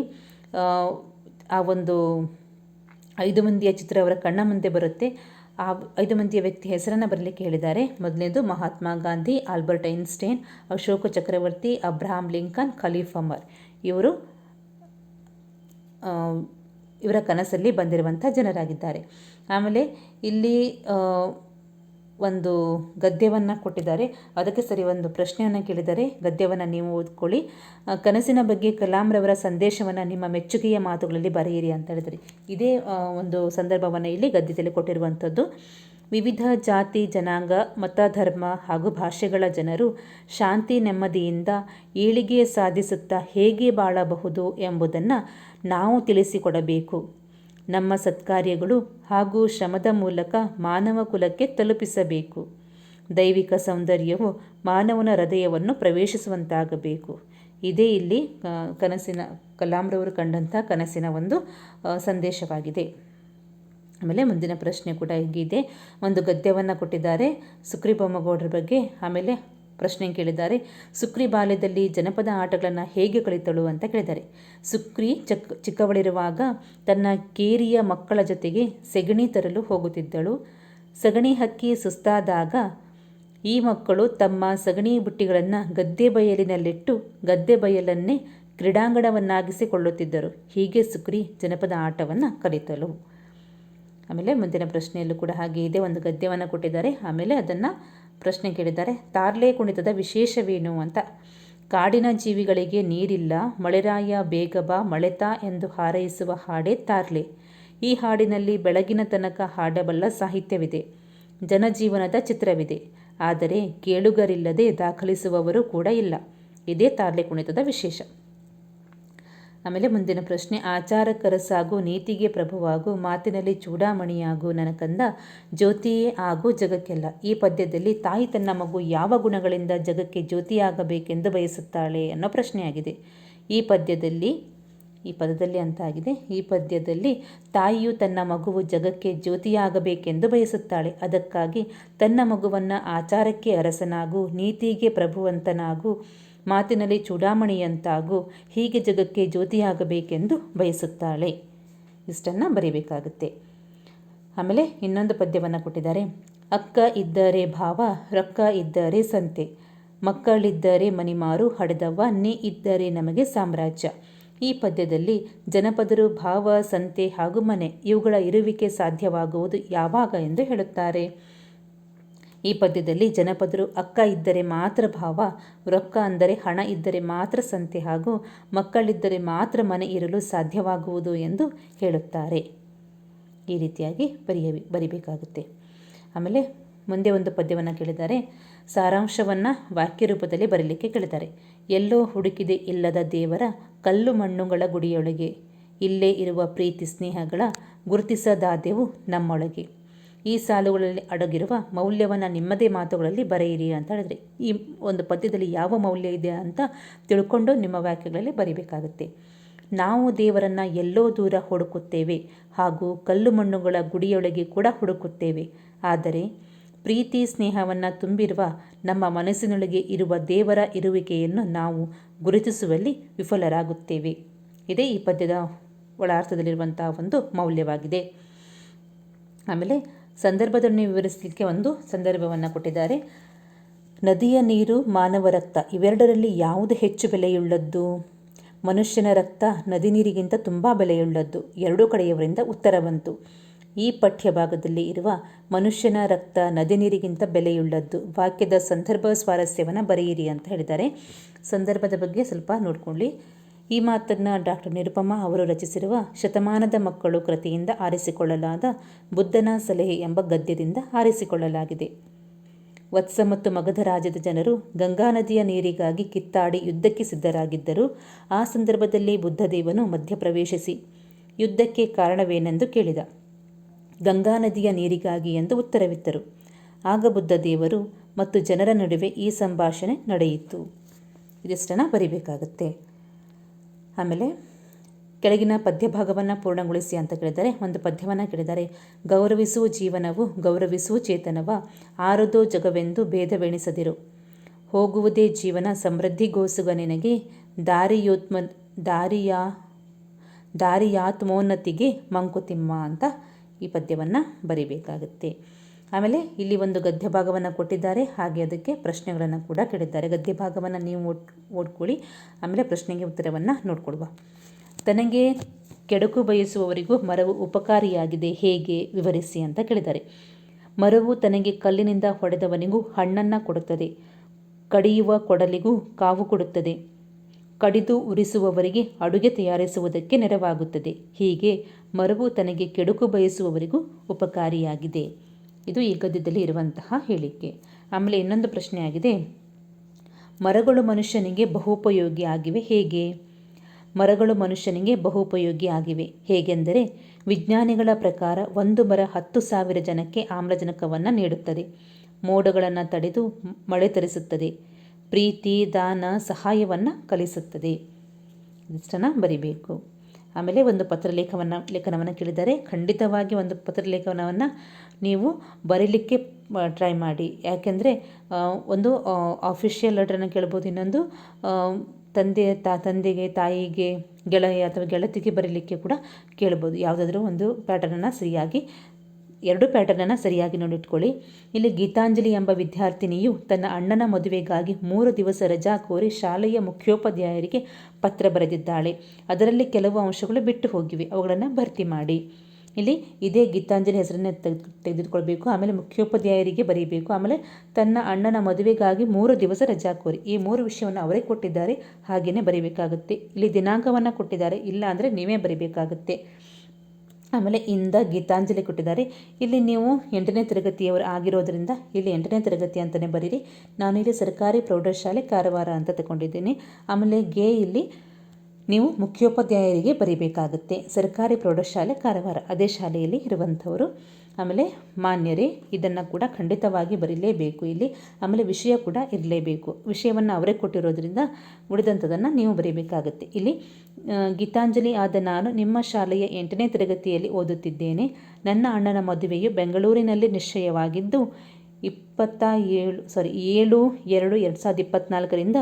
Speaker 1: ಆ ಒಂದು ಐದು ಮಂದಿಯ ಚಿತ್ರ ಅವರ ಕಣ್ಣ ಮುಂದೆ ಬರುತ್ತೆ. ಆ ಐದು ಮಂದಿಯ ವ್ಯಕ್ತಿ ಹೆಸರನ್ನು ಬರಲಿಕ್ಕೆ ಹೇಳಿದ್ದಾರೆ. ಮೊದಲನೇದು ಮಹಾತ್ಮ ಗಾಂಧಿ, ಆಲ್ಬರ್ಟ್ ಐನ್ಸ್ಟೈನ್, ಅಶೋಕ ಚಕ್ರವರ್ತಿ, ಅಬ್ರಹಾಂ ಲಿಂಕನ್, ಖಲೀಫ್ ಅಮರ್. ಇವರು ಇವರ ಕನಸಲ್ಲಿ ಬಂದಿರುವಂಥ ಜನರಾಗಿದ್ದಾರೆ. ಆಮೇಲೆ ಇಲ್ಲಿ ಒಂದು ಗದ್ಯವನ್ನು ಕೊಟ್ಟಿದ್ದಾರೆ. ಅದಕ್ಕೆ ಸರಿ ಒಂದು ಪ್ರಶ್ನೆಯನ್ನು ಕೇಳಿದ್ದಾರೆ. ಗದ್ಯವನ್ನು ನೀವು ಓದ್ಕೊಳ್ಳಿ. ಕನಸಿನ ಬಗ್ಗೆ ಕಲಾಂರವರ ಸಂದೇಶವನ್ನು ನಿಮ್ಮ ಮೆಚ್ಚುಗೆಯ ಮಾತುಗಳಲ್ಲಿ ಬರೆಯಿರಿ ಅಂತ ಹೇಳಿದರೆ ಇದೇ ಒಂದು ಸಂದರ್ಭವನ್ನು ಇಲ್ಲಿ ಗದ್ಯದಲ್ಲಿ ಕೊಟ್ಟಿರುವಂಥದ್ದು. ವಿವಿಧ ಜಾತಿ, ಜನಾಂಗ, ಮತ, ಧರ್ಮ ಹಾಗೂ ಭಾಷೆಗಳ ಜನರು ಶಾಂತಿ, ನೆಮ್ಮದಿಯಿಂದ ಏಳಿಗೆ ಸಾಧಿಸುತ್ತಾ ಹೇಗೆ ಬಾಳಬಹುದು ಎಂಬುದನ್ನು ನಾವು ತಿಳಿಸಿಕೊಡಬೇಕು. ನಮ್ಮ ಸತ್ಕಾರ್ಯಗಳು ಹಾಗೂ ಶ್ರಮದ ಮೂಲಕ ಮಾನವ ಕುಲಕ್ಕೆ ತಲುಪಿಸಬೇಕು. ದೈವಿಕ ಸೌಂದರ್ಯವು ಮಾನವನ ಹೃದಯವನ್ನು ಪ್ರವೇಶಿಸುವಂತಾಗಬೇಕು. ಇದೇ ಇಲ್ಲಿ ಕನಸಿನ ಕಲಾಂರವರು ಕಂಡಂಥ ಕನಸಿನ ಒಂದು ಸಂದೇಶವಾಗಿದೆ. ಆಮೇಲೆ ಮುಂದಿನ ಪ್ರಶ್ನೆ ಕೂಡ ಹೀಗಿದೆ. ಒಂದು ಗದ್ಯವನ್ನು ಕೊಟ್ಟಿದ್ದಾರೆ ಸುಕ್ರಿ ಬೊಮ್ಮಗೌಡರ ಬಗ್ಗೆ. ಆಮೇಲೆ ಪ್ರಶ್ನೆ ಕೇಳಿದ್ದಾರೆ. ಸುಕ್ರಿ ಬಾಲ್ಯದಲ್ಲಿ ಜನಪದ ಆಟಗಳನ್ನು ಹೇಗೆ ಕಲಿತಳು ಅಂತ ಕೇಳಿದ್ದಾರೆ. ಸುಕ್ರಿ ಚಕ್, ಚಿಕ್ಕವಳಿರುವಾಗ ತನ್ನ ಕೇರಿಯ ಮಕ್ಕಳ ಜೊತೆಗೆ ಸೆಗಣಿ ತರಲು ಹೋಗುತ್ತಿದ್ದಳು. ಸಗಣಿ ಹಕ್ಕಿ ಸುಸ್ತಾದಾಗ ಈ ಮಕ್ಕಳು ತಮ್ಮ ಸಗಣಿ ಬುಟ್ಟಿಗಳನ್ನು ಗದ್ದೆ ಬಯಲಿನಲ್ಲಿಟ್ಟು ಗದ್ದೆ ಬಯಲನ್ನೇ ಕ್ರೀಡಾಂಗಣವನ್ನಾಗಿಸಿಕೊಳ್ಳುತ್ತಿದ್ದರು. ಹೀಗೆ ಸುಕ್ರಿ ಜನಪದ ಆಟವನ್ನು ಕಲಿತಳು. ಆಮೇಲೆ ಮುಂದಿನ ಪ್ರಶ್ನೆಯಲ್ಲೂ ಕೂಡ ಹಾಗೆ ಇದೆ. ಒಂದು ಗದ್ಯವನ್ನು ಕೊಟ್ಟಿದ್ದಾರೆ. ಆಮೇಲೆ ಅದನ್ನು ಪ್ರಶ್ನೆ ಕೇಳಿದ್ದಾರೆ. ತಾರ್ಲೆ ಕುಣಿತದ ವಿಶೇಷವೇನು ಅಂತ. ಕಾಡಿನ ಜೀವಿಗಳಿಗೆ ನೀರಿಲ್ಲ, ಮಳೆರಾಯ ಬೇಗಬ ಮಳೆತ ಎಂದು ಹಾರೈಸುವ ಹಾಡೇ ತಾರ್ಲೆ. ಈ ಹಾಡಿನಲ್ಲಿ ಬೆಳಗಿನ ತನಕ ಹಾಡಬಲ್ಲ ಸಾಹಿತ್ಯವಿದೆ, ಜನಜೀವನದ ಚಿತ್ರವಿದೆ. ಆದರೆ ಕೇಳುಗರಿಲ್ಲದೆ ದಾಖಲಿಸುವವರು ಕೂಡ ಇಲ್ಲ. ಇದೇ ತಾರ್ಲೆ ಕುಣಿತದ ವಿಶೇಷ. ಆಮೇಲೆ ಮುಂದಿನ ಪ್ರಶ್ನೆ ಆಚಾರ ಕರಸಾಗು ನೀತಿಗೆ ಪ್ರಭುವಾಗು, ಮಾತಿನಲ್ಲಿ ಚೂಡಾಮಣಿಯಾಗು ನನಕಂದ ಕಂದ ಜ್ಯೋತಿಯೇ ಆಗು ಜಗಕ್ಕೆಲ್ಲ. ಈ ಪದ್ಯದಲ್ಲಿ ತಾಯಿ ತನ್ನ ಮಗು ಯಾವ ಗುಣಗಳಿಂದ ಜಗಕ್ಕೆ ಜ್ಯೋತಿಯಾಗಬೇಕೆಂದು ಬಯಸುತ್ತಾಳೆ ಅನ್ನೋ ಪ್ರಶ್ನೆಯಾಗಿದೆ. ಈ ಪದ್ಯದಲ್ಲಿ, ಈ ಪದದಲ್ಲಿ ಅಂತ ಆಗಿದೆ. ಈ ಪದ್ಯದಲ್ಲಿ ತಾಯಿಯು ತನ್ನ ಮಗುವು ಜಗಕ್ಕೆ ಜ್ಯೋತಿಯಾಗಬೇಕೆಂದು ಬಯಸುತ್ತಾಳೆ. ಅದಕ್ಕಾಗಿ ತನ್ನ ಮಗುವನ್ನು ಆಚಾರಕ್ಕೆ ಅರಸನಾಗು, ನೀತಿಗೆ ಪ್ರಭುವಂತನಾಗು ಮಾತಿನಲ್ಲಿ ಚೂಡಾಮಣಿಯಂತಾಗೂ ಹೀಗೆ ಜಗಕ್ಕೆ ಜ್ಯೋತಿಯಾಗಬೇಕೆಂದು ಬಯಸುತ್ತಾಳೆ. ಇಷ್ಟನ್ನು ಬರೀಬೇಕಾಗುತ್ತೆ. ಆಮೇಲೆ ಇನ್ನೊಂದು ಪದ್ಯವನ್ನು ಕೊಟ್ಟಿದ್ದಾರೆ. ಅಕ್ಕ ಇದ್ದರೆ ಭಾವ, ರೊಕ್ಕ ಇದ್ದರೆ ಸಂತೆ. ಮಕ್ಕಳಿದ್ದರೆ ಮನಿಮಾರು ಹಡೆದವ್ವ, ನೀ ಇದ್ದರೆ ನಮಗೆ ಸಾಮ್ರಾಜ್ಯ. ಈ ಪದ್ಯದಲ್ಲಿ ಜನಪದರು, ಭಾವ, ಸಂತೆ ಹಾಗೂ ಮನೆ ಇವುಗಳ ಇರುವಿಕೆ ಸಾಧ್ಯವಾಗುವುದು ಯಾವಾಗ ಎಂದು ಹೇಳುತ್ತಾರೆ. ಈ ಪದ್ಯದಲ್ಲಿ ಜನಪದರು ಅಕ್ಕ ಇದ್ದರೆ ಮಾತ್ರ ಭಾವ, ರೊಕ್ಕ ಅಂದರೆ ಹಣ ಇದ್ದರೆ ಮಾತ್ರ ಸಂತೆ ಹಾಗೂ ಮಕ್ಕಳಿದ್ದರೆ ಮಾತ್ರ ಮನೆ ಇರಲು ಸಾಧ್ಯವಾಗುವುದು ಎಂದು ಹೇಳುತ್ತಾರೆ. ಈ ರೀತಿಯಾಗಿ ಬರೆಯ ಬರಿಬೇಕಾಗುತ್ತೆ. ಆಮೇಲೆ ಮುಂದೆ ಒಂದು ಪದ್ಯವನ್ನು ಕೇಳಿದ್ದಾರೆ. ಸಾರಾಂಶವನ್ನು ವಾಕ್ಯ ರೂಪದಲ್ಲಿ ಬರಲಿಕ್ಕೆ ಕೇಳಿದ್ದಾರೆ. ಎಲ್ಲೋ ಹುಡುಕಿದೆ ಇಲ್ಲದ ದೇವರ ಕಲ್ಲು ಮಣ್ಣುಗಳ ಗುಡಿಯೊಳಗೆ, ಇಲ್ಲೇ ಇರುವ ಪ್ರೀತಿ ಸ್ನೇಹಗಳ ಗುರುತಿಸದಾದೆವು ನಮ್ಮೊಳಗೆ. ಈ ಸಾಲುಗಳಲ್ಲಿ ಅಡಗಿರುವ ಮೌಲ್ಯವನ್ನು ನಿಮ್ಮದೇ ಮಾತುಗಳಲ್ಲಿ ಬರೆಯಿರಿ ಅಂತ ಹೇಳಿದ್ರೆ. ಈ ಒಂದು ಪದ್ಯದಲ್ಲಿ ಯಾವ ಮೌಲ್ಯ ಇದೆ ಅಂತ ತಿಳ್ಕೊಂಡು ನಿಮ್ಮ ವಾಕ್ಯಗಳಲ್ಲಿ ಬರೀಬೇಕಾಗುತ್ತೆ. ನಾವು ದೇವರನ್ನು ಎಲ್ಲೋ ದೂರ ಹುಡುಕುತ್ತೇವೆ ಹಾಗೂ ಕಲ್ಲು ಮಣ್ಣುಗಳ ಗುಡಿಯೊಳಗೆ ಕೂಡ ಹುಡುಕುತ್ತೇವೆ. ಆದರೆ ಪ್ರೀತಿ ಸ್ನೇಹವನ್ನು ತುಂಬಿರುವ ನಮ್ಮ ಮನಸ್ಸಿನೊಳಗೆ ಇರುವ ದೇವರ ಇರುವಿಕೆಯನ್ನು ನಾವು ಗುರುತಿಸುವಲ್ಲಿ ವಿಫಲರಾಗುತ್ತೇವೆ. ಇದೇ ಈ ಪದ್ಯದ ಒಳಾರ್ಥದಲ್ಲಿರುವಂತಹ ಒಂದು ಮೌಲ್ಯವಾಗಿದೆ. ಆಮೇಲೆ ಸಂದರ್ಭದಲ್ಲಿ ವಿವರಿಸಲಿಕ್ಕೆ ಒಂದು ಸಂದರ್ಭವನ್ನು ಕೊಟ್ಟಿದ್ದಾರೆ. ನದಿಯ ನೀರು, ಮಾನವ ರಕ್ತ, ಇವೆರಡರಲ್ಲಿ ಯಾವುದು ಹೆಚ್ಚು ಬೆಲೆಯುಳ್ಳದ್ದು? ಮನುಷ್ಯನ ರಕ್ತ ನದಿ ನೀರಿಗಿಂತ ತುಂಬ ಬೆಲೆಯುಳ್ಳದ್ದು. ಎರಡೂ ಕಡೆಯವರಿಂದ ಉತ್ತರ ಬಂತು. ಈ ಪಠ್ಯ ಭಾಗದಲ್ಲಿ ಇರುವ ಮನುಷ್ಯನ ರಕ್ತ ನದಿ ನೀರಿಗಿಂತ ಬೆಲೆಯುಳ್ಳದ್ದು. ವಾಕ್ಯದ ಸಂದರ್ಭ ಸ್ವಾರಸ್ಯವನ್ನು ಬರೆಯಿರಿ ಅಂತ ಹೇಳಿದ್ದಾರೆ. ಸಂದರ್ಭದ ಬಗ್ಗೆ ಸ್ವಲ್ಪ ನೋಡ್ಕೊಳ್ಳಿ. ಈ ಮಾತನ್ನು ಡಾಕ್ಟರ್ ನಿರುಪಮ ಅವರು ರಚಿಸಿರುವ ಶತಮಾನದ ಮಕ್ಕಳು ಕೃತಿಯಿಂದ ಆರಿಸಿಕೊಳ್ಳಲಾದ ಬುದ್ಧನ ಸಲಹೆ ಎಂಬ ಗದ್ಯದಿಂದ ಆರಿಸಿಕೊಳ್ಳಲಾಗಿದೆ. ವತ್ಸ ಮತ್ತು ಮಗಧ ರಾಜ್ಯದ ಜನರು ಗಂಗಾ ನದಿಯ ನೀರಿಗಾಗಿ ಕಿತ್ತಾಡಿ ಯುದ್ಧಕ್ಕೆ ಸಿದ್ಧರಾಗಿದ್ದರು ಆ ಸಂದರ್ಭದಲ್ಲಿ ಬುದ್ಧದೇವನು ಮಧ್ಯಪ್ರವೇಶಿಸಿ ಯುದ್ಧಕ್ಕೆ ಕಾರಣವೇನೆಂದು ಕೇಳಿದ. ಗಂಗಾ ನದಿಯ ನೀರಿಗಾಗಿ ಎಂದು ಉತ್ತರವಿತ್ತರು. ಆಗ ಬುದ್ಧದೇವರು ಮತ್ತು ಜನರ ನಡುವೆ ಈ ಸಂಭಾಷಣೆ ನಡೆಯಿತು. ಇದಿಷ್ಟನ್ನು ಬರಿಬೇಕಾಗುತ್ತೆ. ಆಮೇಲೆ ಕೆಳಗಿನ ಪದ್ಯ ಭಾಗವನ್ನು ಪೂರ್ಣಗೊಳಿಸಿ ಅಂತ ಕೇಳಿದರೆ ಒಂದು ಪದ್ಯವನ್ನು ಕೇಳಿದ್ದಾರೆ. ಗೌರವಿಸುವ ಜೀವನವು ಗೌರವಿಸುವ ಚೇತನವ, ಆರದೋ ಜಗವೆಂದು ಭೇದವೆಣಿಸದಿರು. ಹೋಗುವುದೇ ಜೀವನ ಸಮೃದ್ಧಿಗೋಸುಗ ನಿನಗೆ, ದಾರಿಯೋತ್ಮ, ದಾರಿಯ, ದಾರಿಯಾತ್ಮೋನ್ನತಿಗೆ ಮಂಕುತಿಮ್ಮ ಅಂತ ಈ ಪದ್ಯವನ್ನು ಬರಿಬೇಕಾಗುತ್ತೆ. ಆಮೇಲೆ ಇಲ್ಲಿ ಒಂದು ಗದ್ಯ ಭಾಗವನ್ನು ಕೊಟ್ಟಿದ್ದಾರೆ. ಹಾಗೆ ಅದಕ್ಕೆ ಪ್ರಶ್ನೆಗಳನ್ನು ಕೂಡ ಕೇಳಿದ್ದಾರೆ. ಗದ್ಯ ಭಾಗವನ್ನು ನೀವು ಓಡ್ ಓದ್ಕೊಳ್ಳಿ ಆಮೇಲೆ ಪ್ರಶ್ನೆಗೆ ಉತ್ತರವನ್ನು ನೋಡ್ಕೊಳ್ವಾ ತನಗೆ ಕೆಡಕು ಬಯಸುವವರಿಗೂ ಮರವು ಉಪಕಾರಿಯಾಗಿದೆ ಹೇಗೆ ವಿವರಿಸಿ ಅಂತ ಕೇಳಿದ್ದಾರೆ. ಮರವು ತನಗೆ ಕಲ್ಲಿನಿಂದ ಹೊಡೆದವನಿಗೂ ಹಣ್ಣನ್ನು ಕೊಡುತ್ತದೆ. ಕಡಿಯುವ ಕೊಡಲಿಗೂ ಕಾವು ಕೊಡುತ್ತದೆ. ಕಡಿದು ಉರಿಸುವವರಿಗೆ ಅಡುಗೆ ತಯಾರಿಸುವುದಕ್ಕೆ ನೆರವಾಗುತ್ತದೆ. ಹೀಗೆ ಮರವು ತನಗೆ ಕೆಡುಕು ಬಯಸುವವರಿಗೂ ಉಪಕಾರಿಯಾಗಿದೆ. ಇದು ಈ ಗದ್ಯದಲ್ಲಿ ಇರುವಂತಹ ಹೇಳಿಕೆ. ಆಮೇಲೆ ಇನ್ನೊಂದು ಪ್ರಶ್ನೆ ಆಗಿದೆ ಮರಗಳು ಮನುಷ್ಯನಿಗೆ ಬಹುಪಯೋಗಿ ಆಗಿವೆ ಹೇಗೆ? ಮರಗಳು ಮನುಷ್ಯನಿಗೆ ಬಹುಪಯೋಗಿ ಆಗಿವೆ ಹೇಗೆಂದರೆ ವಿಜ್ಞಾನಿಗಳ ಪ್ರಕಾರ ಒಂದು ಮರ ಹತ್ತು ಸಾವಿರ ಜನಕ್ಕೆ ಆಮ್ಲಜನಕವನ್ನು ನೀಡುತ್ತದೆ. ಮೋಡಗಳನ್ನು ತಡೆದು ಮಳೆ ತರಿಸುತ್ತದೆ. ಪ್ರೀತಿ, ದಾನ, ಸಹಾಯವನ್ನು ಕಲಿಸುತ್ತದೆ. ಇಷ್ಟನ್ನು ಬರಿಬೇಕು. ಆಮೇಲೆ ಒಂದು ಪತ್ರಲೇಖವನ್ನು, ಲೇಖನವನ್ನು ಕೇಳಿದ್ದಾರೆ. ಖಂಡಿತವಾಗಿ ಒಂದು ಪತ್ರಲೇಖನವನ್ನು ನೀವು ಬರೀಲಿಕ್ಕೆ ಟ್ರೈ ಮಾಡಿ. ಯಾಕೆಂದರೆ ಒಂದು ಆಫಿಷಿಯಲ್ ಲೆಟ್ರನ್ನು ಕೇಳ್ಬೋದು. ಇನ್ನೊಂದು ತಂದೆ, ತಾ, ತಂದೆಗೆ, ತಾಯಿಗೆ, ಗೆಳೆಯ ಅಥವಾ ಗೆಳತಿಗೆ ಬರೀಲಿಕ್ಕೆ ಕೂಡ ಕೇಳ್ಬೋದು. ಯಾವುದಾದ್ರೂ ಒಂದು ಪ್ಯಾಟರ್ನನ್ನು ಸರಿಯಾಗಿ ಎರಡು ಪ್ಯಾಟರ್ನನ್ನು ಸರಿಯಾಗಿ ನೋಡಿಟ್ಕೊಳ್ಳಿ. ಇಲ್ಲಿ ಗೀತಾಂಜಲಿ ಎಂಬ ವಿದ್ಯಾರ್ಥಿನಿಯು ತನ್ನ ಅಣ್ಣನ ಮದುವೆಗಾಗಿ ಮೂರು ದಿವಸ ರಜಾ ಕೋರಿ ಶಾಲೆಯ ಮುಖ್ಯೋಪಾಧ್ಯಾಯರಿಗೆ ಪತ್ರ ಬರೆದಿದ್ದಾಳೆ. ಅದರಲ್ಲಿ ಕೆಲವು ಅಂಶಗಳು ಬಿಟ್ಟು ಹೋಗಿವೆ. ಅವುಗಳನ್ನು ಭರ್ತಿ ಮಾಡಿ. ಇಲ್ಲಿ ಇದೇ ಗೀತಾಂಜಲಿ ಹೆಸರನ್ನು ತೆಗೆದು ತೆಗೆದುಕೊಳ್ಬೇಕು. ಆಮೇಲೆ ಮುಖ್ಯೋಪಾಧ್ಯಾಯರಿಗೆ ಬರೀಬೇಕು. ಆಮೇಲೆ ತನ್ನ ಅಣ್ಣನ ಮದುವೆಗಾಗಿ ಮೂರು ದಿವಸ ರಜಾ ಕೋರಿ. ಈ ಮೂರು ವಿಷಯವನ್ನು ಅವರೇ ಕೊಟ್ಟಿದ್ದಾರೆ. ಹಾಗೆಯೇ ಬರೀಬೇಕಾಗುತ್ತೆ. ಇಲ್ಲಿ ದಿನಾಂಕವನ್ನು ಕೊಟ್ಟಿದ್ದಾರೆ. ಇಲ್ಲ ಅಂದರೆ ನೀವೇ ಬರೀಬೇಕಾಗುತ್ತೆ. ಆಮೇಲೆ ಇಂದ ಗೀತಾಂಜಲಿ ಕೊಟ್ಟಿದ್ದಾರೆ. ಇಲ್ಲಿ ನೀವು ಎಂಟನೇ ತರಗತಿಯವರು ಆಗಿರೋದ್ರಿಂದ ಇಲ್ಲಿ ಎಂಟನೇ ತರಗತಿ ಅಂತಲೇ ಬರೀರಿ. ನಾನು ಇಲ್ಲಿ ಸರ್ಕಾರಿ ಪ್ರೌಢಶಾಲೆ ಕಾರವಾರ ಅಂತ ತಗೊಂಡಿದ್ದೀನಿ. ಆಮೇಲೆ ಗೆ ಇಲ್ಲಿ ನೀವು ಮುಖ್ಯೋಪಾಧ್ಯಾಯರಿಗೆ ಬರೀಬೇಕಾಗುತ್ತೆ. ಸರ್ಕಾರಿ ಪ್ರೌಢಶಾಲೆ ಕಾರವಾರ. ಅದೇ ಶಾಲೆಯಲ್ಲಿ ಇರುವಂಥವರು. ಆಮೇಲೆ ಮಾನ್ಯರೇ, ಇದನ್ನು ಕೂಡ ಖಂಡಿತವಾಗಿ ಬರೀಲೇಬೇಕು. ಇಲ್ಲಿ ಆಮೇಲೆ ವಿಷಯ ಕೂಡ ಇರಲೇಬೇಕು. ವಿಷಯವನ್ನು ಅವರೇ ಕೊಟ್ಟಿರೋದ್ರಿಂದ ಉಳಿದಂಥದ್ದನ್ನು ನೀವು ಬರೀಬೇಕಾಗತ್ತೆ. ಇಲ್ಲಿ ಗೀತಾಂಜಲಿ ಆದ ನಾನು ನಿಮ್ಮ ಶಾಲೆಯ ಎಂಟನೇ ತರಗತಿಯಲ್ಲಿ ಓದುತ್ತಿದ್ದೇನೆ. ನನ್ನ ಅಣ್ಣನ ಮದುವೆಯು ಬೆಂಗಳೂರಿನಲ್ಲಿ ನಿಶ್ಚಯವಾಗಿದ್ದು ಇಪ್ಪತ್ತ ಏಳು ಸಾರಿ ಏಳು, ಎರಡು ಎರಡು ಸಾವಿರದ ಇಪ್ಪತ್ತ್ನಾಲ್ಕರಿಂದ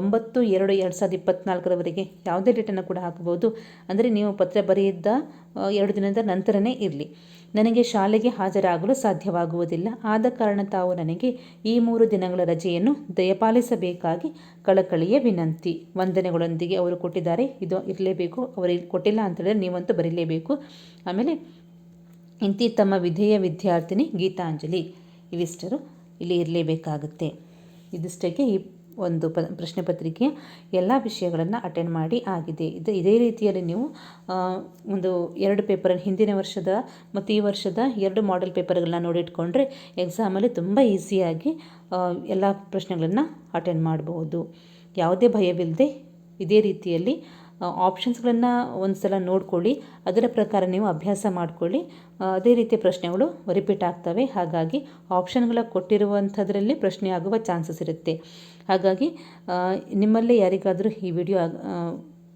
Speaker 1: ಒಂಬತ್ತು, ಎರಡು ಎರಡು ಸಾವಿರದ ಇಪ್ಪತ್ತ್ನಾಲ್ಕರವರೆಗೆ ಯಾವುದೇ ಡೇಟನ್ನು ಕೂಡ ಹಾಕಬಹುದು. ಅಂದರೆ ನೀವು ಪತ್ರ ಬರೆಯಿದ್ದ ಎರಡು ದಿನದ ನಂತರನೇ ಇರಲಿ. ನನಗೆ ಶಾಲೆಗೆ ಹಾಜರಾಗಲು ಸಾಧ್ಯವಾಗುವುದಿಲ್ಲ. ಆದ ಕಾರಣ ತಾವು ನನಗೆ ಈ ಮೂರು ದಿನಗಳ ರಜೆಯನ್ನು ದಯಪಾಲಿಸಬೇಕಾಗಿ ಕಳಕಳಿಯ ವಿನಂತಿ. ವಂದನೆಗಳೊಂದಿಗೆ ಅವರು ಕೊಟ್ಟಿದ್ದಾರೆ. ಇದು ಇರಲೇಬೇಕು. ಅವರಿಗೆ ಕೊಟ್ಟಿಲ್ಲ ಅಂತೇಳಿದ್ರೆ ನೀವಂತೂ ಬರೀಲೇಬೇಕು. ಆಮೇಲೆ, ಇಂತಿ ತಮ್ಮ ವಿಧೇಯ ವಿದ್ಯಾರ್ಥಿನಿ ಗೀತಾಂಜಲಿ. ಇವಿಷ್ಟರು ಇಲ್ಲಿ ಇರಲೇಬೇಕಾಗುತ್ತೆ. ಇದಿಷ್ಟಕ್ಕೆ ಈ ಒಂದು ಪ ಪ್ರಶ್ನೆ ಪತ್ರಿಕೆಯ ಎಲ್ಲ ವಿಷಯಗಳನ್ನು ಅಟೆಂಡ್ ಮಾಡಿ ಆಗಿದೆ. ಇದು ಇದೇ ರೀತಿಯಲ್ಲಿ ನೀವು ಒಂದು ಎರಡು ಪೇಪರ್ ಹಿಂದಿನ ವರ್ಷದ ಮತ್ತು ಈ ವರ್ಷದ ಎರಡು ಮಾಡೆಲ್ ಪೇಪರ್ಗಳನ್ನ ನೋಡಿಟ್ಕೊಂಡ್ರೆ ಎಕ್ಸಾಮಲ್ಲಿ ತುಂಬ ಈಸಿಯಾಗಿ ಎಲ್ಲ ಪ್ರಶ್ನೆಗಳನ್ನು ಅಟೆಂಡ್ ಮಾಡಬಹುದು ಯಾವುದೇ ಭಯವಿಲ್ಲದೆ ಇದೇ ರೀತಿಯಲ್ಲಿ ಆಪ್ಷನ್ಸ್ಗಳನ್ನು ಒಂದು ಸಲ ನೋಡಿಕೊಳ್ಳಿ, ಅದರ ಪ್ರಕಾರ ನೀವು ಅಭ್ಯಾಸ ಮಾಡಿಕೊಳ್ಳಿ. ಅದೇ ರೀತಿಯ ಪ್ರಶ್ನೆಗಳು ರಿಪೀಟ್ ಆಗ್ತವೆ. ಹಾಗಾಗಿ ಆಪ್ಷನ್ಗಳ ಕೊಟ್ಟಿರುವಂಥದ್ರಲ್ಲಿ ಪ್ರಶ್ನೆ ಆಗುವ ಚಾನ್ಸಸ್ ಇರುತ್ತೆ. ಹಾಗಾಗಿ ನಿಮ್ಮಲ್ಲೇ ಯಾರಿಗಾದರೂ ಈ ವಿಡಿಯೋ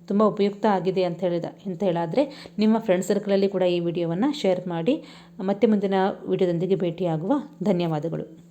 Speaker 1: ತುಂಬ ಉಪಯುಕ್ತ ಆಗಿದೆ ಅಂತ ಹೇಳಿದ, ಅಂತ ಹೇಳಾದರೆ ನಿಮ್ಮ ಫ್ರೆಂಡ್ ಸರ್ಕಲಲ್ಲಿ ಕೂಡ ಈ ವಿಡಿಯೋವನ್ನು ಶೇರ್ ಮಾಡಿ. ಮತ್ತೆ ಮುಂದಿನ ವಿಡಿಯೋದೊಂದಿಗೆ ಭೇಟಿಯಾಗುವ. ಧನ್ಯವಾದಗಳು.